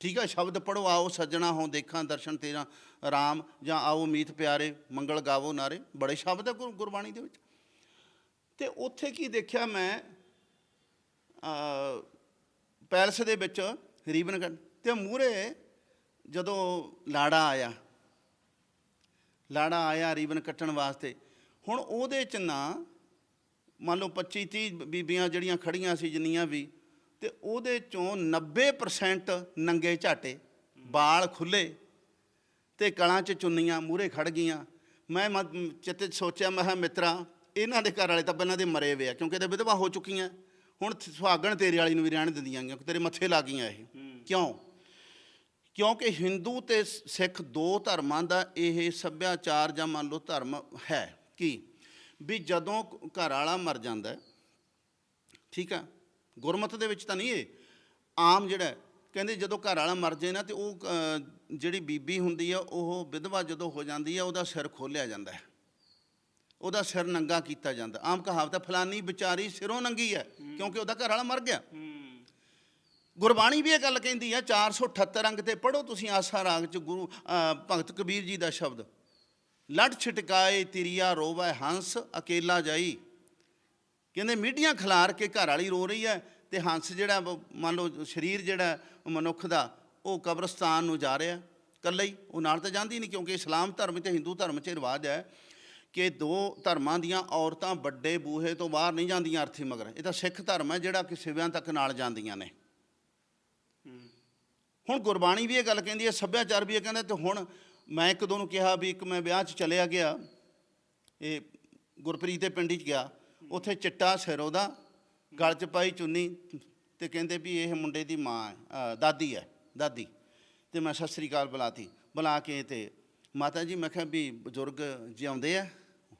ਠੀਕ ਆ, ਸ਼ਬਦ ਪੜੋ ਆਓ ਸੱਜਣਾ ਹੋ ਦੇਖਾਂ ਦਰਸ਼ਨ ਤੇਰਾ ਰਾਮ, ਜਾਂ ਆਓ ਮੀਤ ਪਿਆਰੇ, ਮੰਗਲ ਗਾਵੋ ਨਾਰੇ। ਬੜੇ ਸ਼ਬਦ ਹੈ ਗੁਰ- ਗੁਰਬਾਣੀ ਦੇ ਵਿੱਚ। ਤੇ ਉੱਥੇ ਕੀ ਦੇਖਿਆ ਮੈਂ? ਪੈਲਸ ਦੇ ਵਿੱਚ ਰੀਬਨ ਕੱਟ ਤੇ ਮੂਹਰੇ ਜਦੋਂ ਲਾੜਾ ਆਇਆ ਲਾੜਾ ਆਇਆ ਰੀਬਨ ਕੱਟਣ ਵਾਸਤੇ, ਹੁਣ ਉਹਦੇ ਚ ਨਾ, ਮੰਨ ਲਓ 25 30 ਬੀਬੀਆਂ ਜਿਹੜੀਆਂ ਖੜੀਆਂ ਸੀ, ਜਿੰਨੀਆਂ ਵੀ ਤੇ ਉਹਦੇ ਚੋਂ 90% ਨੰਗੇ ਝਾਟੇ ਵਾਲ ਖੁੱਲੇ ਤੇ ਕਲਾਂ 'ਚ ਚੁੰਨੀਆਂ ਮੂਹਰੇ ਖੜ ਗਈਆਂ। ਮੈਂ ਚਿੱਤ ਸੋਚਿਆ ਮੈਂ ਮਿੱਤਰਾ ਇਹਨਾਂ ਦੇ ਘਰ ਵਾਲੇ ਤਾਂ ਪਹਿਲਾਂ ਦੇ ਮਰੇ ਵੇ ਆ ਕਿਉਂਕਿ ਇਹਦੇ ਵਿਧਵਾ ਹੋ ਚੁੱਕੀਆਂ। ਹੁਣ ਸੁਹਾਗਣ ਤੇਰੇ ਵਾਲੀ ਨੂੰ ਵੀ ਰਹਿਣ ਦਿੰਦੀਆਂ ਗੀਆਂ ਤੇਰੇ ਮੱਥੇ ਲੱਗ ਗਈਆਂ ਇਹ। ਕਿਉਂ? ਕਿਉਂਕਿ ਹਿੰਦੂ ਤੇ ਸਿੱਖ ਦੋ ਧਰਮਾਂ ਦਾ ਇਹ ਸੱਭਿਆਚਾਰ ਜਾਂ ਮੰਨ ਲਓ ਧਰਮ ਹੈ। ਕੀ? ਵੀ ਜਦੋਂ ਘਰ ਵਾਲਾ ਮਰ ਜਾਂਦਾ ਠੀਕ ਆ ਗੁਰਮਤ ਦੇ ਵਿੱਚ ਤਾਂ ਨਹੀਂ ਇਹ। ਆਮ ਜਿਹੜਾ ਕਹਿੰਦੇ ਜਦੋਂ ਘਰ ਵਾਲਾ ਮਰ ਜਾਏ ਨਾ ਤੇ ਉਹ ਜਿਹੜੀ ਬੀਬੀ ਹੁੰਦੀ ਆ ਉਹ ਵਿਧਵਾ ਜਦੋਂ ਹੋ ਜਾਂਦੀ ਆ ਉਹਦਾ ਸਿਰ ਖੋਲਿਆ ਜਾਂਦਾ ਹੈ। ਉਹਦਾ ਸਿਰ ਨੰਗਾ ਕੀਤਾ ਜਾਂਦਾ। ਆਮ ਕਹਾਵਤ ਹੈ ਫਲਾਨੀ ਵਿਚਾਰੀ ਸਿਰੋਂ ਨੰਗੀ ਹੈ ਕਿਉਂਕਿ ਉਹਦਾ ਘਰ ਵਾਲਾ ਮਰ ਗਿਆ। ਗੁਰਬਾਣੀ ਵੀ ਇਹ ਗੱਲ ਕਹਿੰਦੀ ਆ 478 ਅੰਗ ਤੇ ਪੜੋ ਤੁਸੀਂ ਆਸਾ ਰਾਗ ਚ ਗੁਰੂ ਭਗਤ ਕਬੀਰ ਜੀ ਦਾ ਸ਼ਬਦ। ਲੜ ਛਟਕਾਏ ਤਿਰਿਆ ਰੋਵੈ ਹੰਸ ਅਕੇਲਾ ਜਾਈ। ਕਹਿੰਦੇ ਮੀਡੀਆਂ ਖਿਲਾਰ ਕੇ ਘਰ ਵਾਲੀ ਰੋ ਰਹੀ ਹੈ ਤੇ ਹੰਸ ਜਿਹੜਾ ਵਾ, ਮੰਨ ਲਓ ਸਰੀਰ ਜਿਹੜਾ ਮਨੁੱਖ ਦਾ ਉਹ ਕਬਰਸਤਾਨ ਨੂੰ ਜਾ ਰਿਹਾ ਇਕੱਲਾ ਹੀ ਉਹ ਨਾਲ ਤਾਂ ਜਾਂਦੀ ਨਹੀਂ ਕਿਉਂਕਿ ਇਸਲਾਮ ਧਰਮ ਤੇ ਹਿੰਦੂ ਧਰਮ 'ਚ ਇਹ ਰਿਵਾਜ ਹੈ ਕਿ ਦੋ ਧਰਮਾਂ ਦੀਆਂ ਔਰਤਾਂ ਵੱਡੇ ਬੂਹੇ ਤੋਂ ਬਾਹਰ ਨਹੀਂ ਜਾਂਦੀਆਂ ਅਰਥੀ ਮਗਰ। ਇਹ ਤਾਂ ਸਿੱਖ ਧਰਮ ਹੈ ਜਿਹੜਾ ਕਿ ਸਿਵਿਆਂ ਤੱਕ ਨਾਲ ਜਾਂਦੀਆਂ ਨੇ। ਹੁਣ ਗੁਰਬਾਣੀ ਵੀ ਇਹ ਗੱਲ ਕਹਿੰਦੀ ਹੈ ਸੱਭਿਆਚਾਰ ਵੀ ਇਹ ਕਹਿੰਦਾ ਤੇ ਹੁਣ ਮੈਂ ਇੱਕ ਦੋ ਨੂੰ ਕਿਹਾ ਵੀ ਇੱਕ ਮੈਂ ਵਿਆਹ 'ਚ ਚਲਿਆ ਗਿਆ ਇਹ ਗੁਰਪ੍ਰੀਤ ਦੇ ਪਿੰਡ 'ਚ ਗਿਆ। ਉੱਥੇ ਚਿੱਟਾ ਸਿਰ ਉਹਦਾ ਗਲ 'ਚ ਪਾਈ ਚੁੰਨੀ ਤੇ ਕਹਿੰਦੇ ਵੀ ਇਹ ਮੁੰਡੇ ਦੀ ਮਾਂ ਹੈ, ਅ, ਦਾਦੀ ਹੈ ਦਾਦੀ। ਤੇ ਮੈਂ ਸਤਿ ਸ੍ਰੀ ਅਕਾਲ ਬੁਲਾਤੀ ਬੁਲਾ ਕੇ ਤੇ ਮਾਤਾ ਜੀ ਮੈਂ ਕਿਹਾ ਵੀ ਬਜ਼ੁਰਗ ਜਿਉਂਦੇ ਆ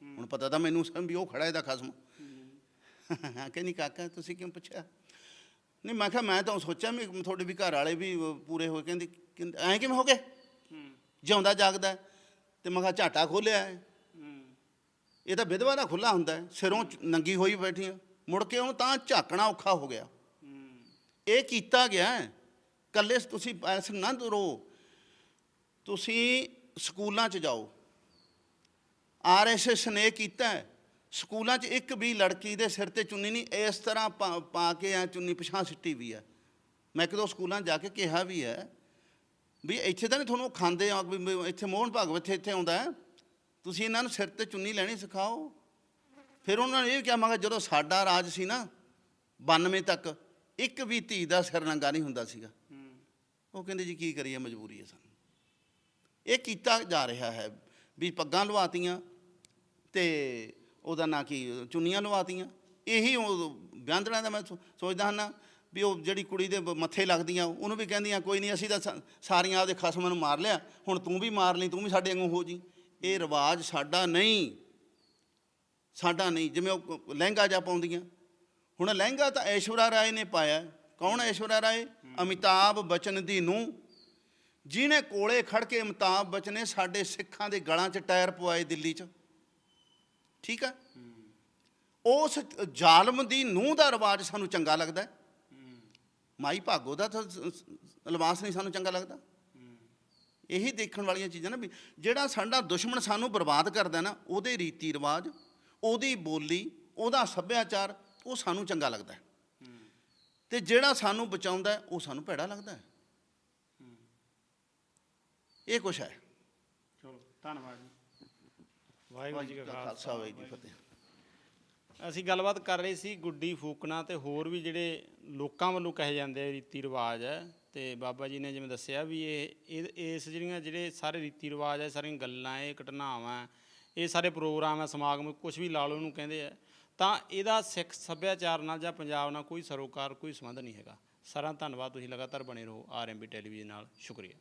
ਹੁਣ ਪਤਾ ਤਾਂ ਮੈਨੂੰ ਸੀ ਵੀ ਉਹ ਖੜਾ ਇਹਦਾ ਖਸਮ। ਕਹਿੰਦੀ ਕਾਕਾ ਤੁਸੀਂ ਕਿਉਂ ਪੁੱਛਿਆ? ਨਹੀਂ ਮੈਂ ਕਿਹਾ ਮੈਂ ਤਾਂ ਸੋਚਿਆ ਵੀ ਤੁਹਾਡੇ ਵੀ ਘਰ ਵਾਲੇ ਵੀ ਪੂਰੇ ਹੋਏ ਕਹਿੰਦੀ ਕਹਿੰਦੇ, ਐਂ ਕਿਵੇਂ ਹੋ ਗਏ? ਜਿਉਂਦਾ ਜਾਗਦਾ ਹੈ। ਤੇ ਮੈਂ ਕਿਹਾ ਝਾਟਾ ਖੋਲਿਆ ਹੈ। ਇਹ ਤਾਂ ਵਿਧਵਾ ਦਾ ਖੁੱਲਾ ਹੁੰਦਾ ਹੈ ਸਿਰੋਂ ਨੰਗੀ ਹੋਈ ਬੈਠੀਆਂ ਮੁੜ ਕੇ ਉਹਨੂੰ ਤਾਂ ਝਾਕਣਾ ਔਖਾ ਹੋ ਗਿਆ ਇਹ ਕੀਤਾ ਗਿਆ। ਕੱਲੇ ਤੁਸੀਂ ਐਸ ਨਾ ਦੁਰੋ ਤੁਸੀਂ ਸਕੂਲਾਂ 'ਚ ਜਾਓ ਆਰਐਸਐਸ ਨੇ ਕੀਤਾ। ਸਕੂਲਾਂ 'ਚ ਇੱਕ ਵੀ ਲੜਕੀ ਦੇ ਸਿਰ ਤੇ ਚੁੰਨੀ ਨਹੀਂ ਇਸ ਤਰ੍ਹਾਂ ਪਾ ਕੇ ਆ ਚੁੰਨੀ ਪਿਛਾਂ ਸਿੱਟੀ ਵੀ ਹੈ ਮੈਂ ਇੱਕ ਦੋ ਸਕੂਲਾਂ ਜਾ ਕੇ ਕਿਹਾ ਵੀ ਹੈ ਵੀ ਇੱਥੇ ਤਾਂ ਨਹੀਂ ਤੁਹਾਨੂੰ ਖਾਂਦੇ ਆ ਵੀ ਇੱਥੇ ਮੋਹਨ ਭਾਗਵਤ ਇੱਥੇ ਇੱਥੇ ਆਉਂਦਾ ਹੈ ਤੁਸੀਂ ਇਹਨਾਂ ਨੂੰ ਸਿਰ ਤੇ ਚੁੰਨੀ ਲੈਣੀ ਸਿਖਾਓ। ਫਿਰ ਉਹਨਾਂ ਨੇ ਇਹ ਕਿਹਾ ਮੈਂ ਕਿਹਾ ਜਦੋਂ ਸਾਡਾ ਰਾਜ ਸੀ ਨਾ 92 ਤੱਕ, ਇੱਕ ਵੀ ਧੀ ਦਾ ਸਿਰ ਨੰਗਾ ਨਹੀਂ ਹੁੰਦਾ ਸੀਗਾ। ਉਹ ਕਹਿੰਦੇ ਜੀ, ਕੀ ਕਰੀਏ, ਮਜਬੂਰੀ ਹੈ ਸਾਨੂੰ। ਇਹ ਕੀਤਾ ਜਾ ਰਿਹਾ ਹੈ ਵੀ ਪੱਗਾਂ ਲਵਾਤੀਆਂ ਤੇ ਉਹਦਾ ਨਾਂ ਕੀ, ਚੁੰਨੀਆਂ ਲਵਾਤੀਆਂ। ਇਹੀ ਉਹ ਵਿਆਂਦੜਾਂ ਦਾ ਮੈਂ ਸੋ- ਸੋਚਦਾ ਹਾਂ ਨਾ ਵੀ ਉਹ ਜਿਹੜੀ ਕੁੜੀ ਦੇ ਮੱਥੇ ਲੱਗਦੀਆਂ, ਉਹਨੂੰ ਵੀ ਕਹਿੰਦੀਆਂ, ਕੋਈ ਨਹੀਂ, ਅਸੀਂ ਤਾਂ ਸਾਰੀਆਂ ਆਪਦੇ ਖਸਮਾਂ ਨੂੰ ਮਾਰ ਲਿਆ, ਹੁਣ ਤੂੰ ਵੀ ਮਾਰ ਲਈ, ਤੂੰ ਵੀ ਸਾਡੇ ਵਾਂਗੂ ਹੋ ਜੀ। ਇਹ ਰਿਵਾਜ ਸਾਡਾ ਨਹੀਂ ਸਾਡਾ ਨਹੀਂ ਜਿਵੇਂ ਉਹ ਲਹਿੰਗਾ ਜਾ ਪਾਉਂਦੀਆਂ ਹੁਣ ਲਹਿੰਗਾ ਤਾਂ ਐਸ਼ਵਰਾ ਰਾਏ ਨੇ ਪਾਇਆ ਕੌਣ ਐਸ਼ਵਰਾ ਰਾਏ ਅਮਿਤਾਭ ਬਚਨ ਦੀ ਨੂੰ ਜਿਹਨੇ ਕੋਲੇ ਖੜ ਕੇ ਅਮਿਤਾਭ ਬਚਨ ਨੇ ਸਾਡੇ ਸਿੱਖਾਂ ਦੇ ਗਲਾਂ 'ਚ ਟਾਇਰ ਪਵਾਏ ਦਿੱਲੀ 'ਚ ਠੀਕ ਹੈ ਉਸ ਜ਼ਾਲਮ ਦੀ ਨੂੰਹ ਦਾ ਰਿਵਾਜ ਸਾਨੂੰ ਚੰਗਾ ਲੱਗਦਾ ਮਾਈ ਭਾਗੋ ਦਾ ਤਾਂ ਸ- ਲਿਬਾਸ ਨਹੀਂ ਸਾਨੂੰ ਚੰਗਾ ਲੱਗਦਾ ਇਹੀ ਦੇਖਣ ਵਾਲੀਆਂ ਚੀਜ਼ਾਂ ਨਾ ਵੀ ਜਿਹੜਾ ਸਾਡਾ ਦੁਸ਼ਮਣ ਸਾਨੂੰ ਬਰਬਾਦ ਕਰਦਾ ਨਾ ਉਹਦੇ ਰੀਤੀ ਰਿਵਾਜ ਉਹਦੀ ਬੋਲੀ ਉਹਦਾ ਸੱਭਿਆਚਾਰ ਉਹ ਸਾਨੂੰ ਚੰਗਾ ਲੱਗਦਾ ਹੈ। ਤੇ ਜਿਹੜਾ ਸਾਨੂੰ ਬਚਾਉਂਦਾ ਉਹ ਸਾਨੂੰ ਭੈੜਾ ਲੱਗਦਾ ਹੈ। ਇਹ ਕੁਛ ਹੈ। ਚਲੋ ਧੰਨਵਾਦ ਜੀ। ਵਾਹਿਗੁਰੂ ਜੀ ਕਾ ਖਾਲਸਾ ਵਾਹਿਗੁਰੂ ਜੀ ਫਤਿਹ। ਅਸੀਂ ਗੱਲਬਾਤ ਕਰ ਰਹੇ ਸੀ ਗੁੱਡੀ ਫੂਕਣਾ ਤੇ ਹੋਰ ਵੀ ਜਿਹੜੇ ਲੋਕਾਂ ਵੱਲੋਂ ਕਹੇ ਜਾਂਦੇ ਆ ਰੀਤੀ ਰਿਵਾਜ ਹੈ ਤੇ ਬਾਬਾ ਜੀ ਨੇ ਜਿਵੇਂ ਦੱਸਿਆ ਵੀ ਇਹ, ਇਹ- ਇਸ ਜਿਹੜੀਆਂ, ਜਿਹੜੇ ਸਾਰੇ ਰੀਤੀ ਰਿਵਾਜ ਹੈ ਸਾਰੀਆਂ ਗੱਲਾਂ, ਇਹ ਘਟਨਾਵਾਂ, ਇਹ ਸਾਰੇ ਪ੍ਰੋਗਰਾਮ ਹੈ ਸਮਾਗਮ ਕੁਝ ਵੀ ਲਾ ਲਓ ਇਹਨੂੰ ਕਹਿੰਦੇ ਆ, ਤਾਂ ਇਹਦਾ ਸਿੱਖ ਸੱਭਿਆਚਾਰ ਨਾਲ ਜਾਂ ਪੰਜਾਬ ਨਾਲ ਕੋਈ ਸਰੋਕਾਰ, ਕੋਈ ਸੰਬੰਧ ਨਹੀਂ ਹੈਗਾ। ਸਾਰਾ ਧੰਨਵਾਦ, ਤੁਸੀਂ ਲਗਾਤਾਰ ਬਣੇ ਰਹੋ ਆਰਐਮਬੀ ਟੈਲੀਵਿਜ਼ਨ ਨਾਲ। ਸ਼ੁਕਰੀਆ।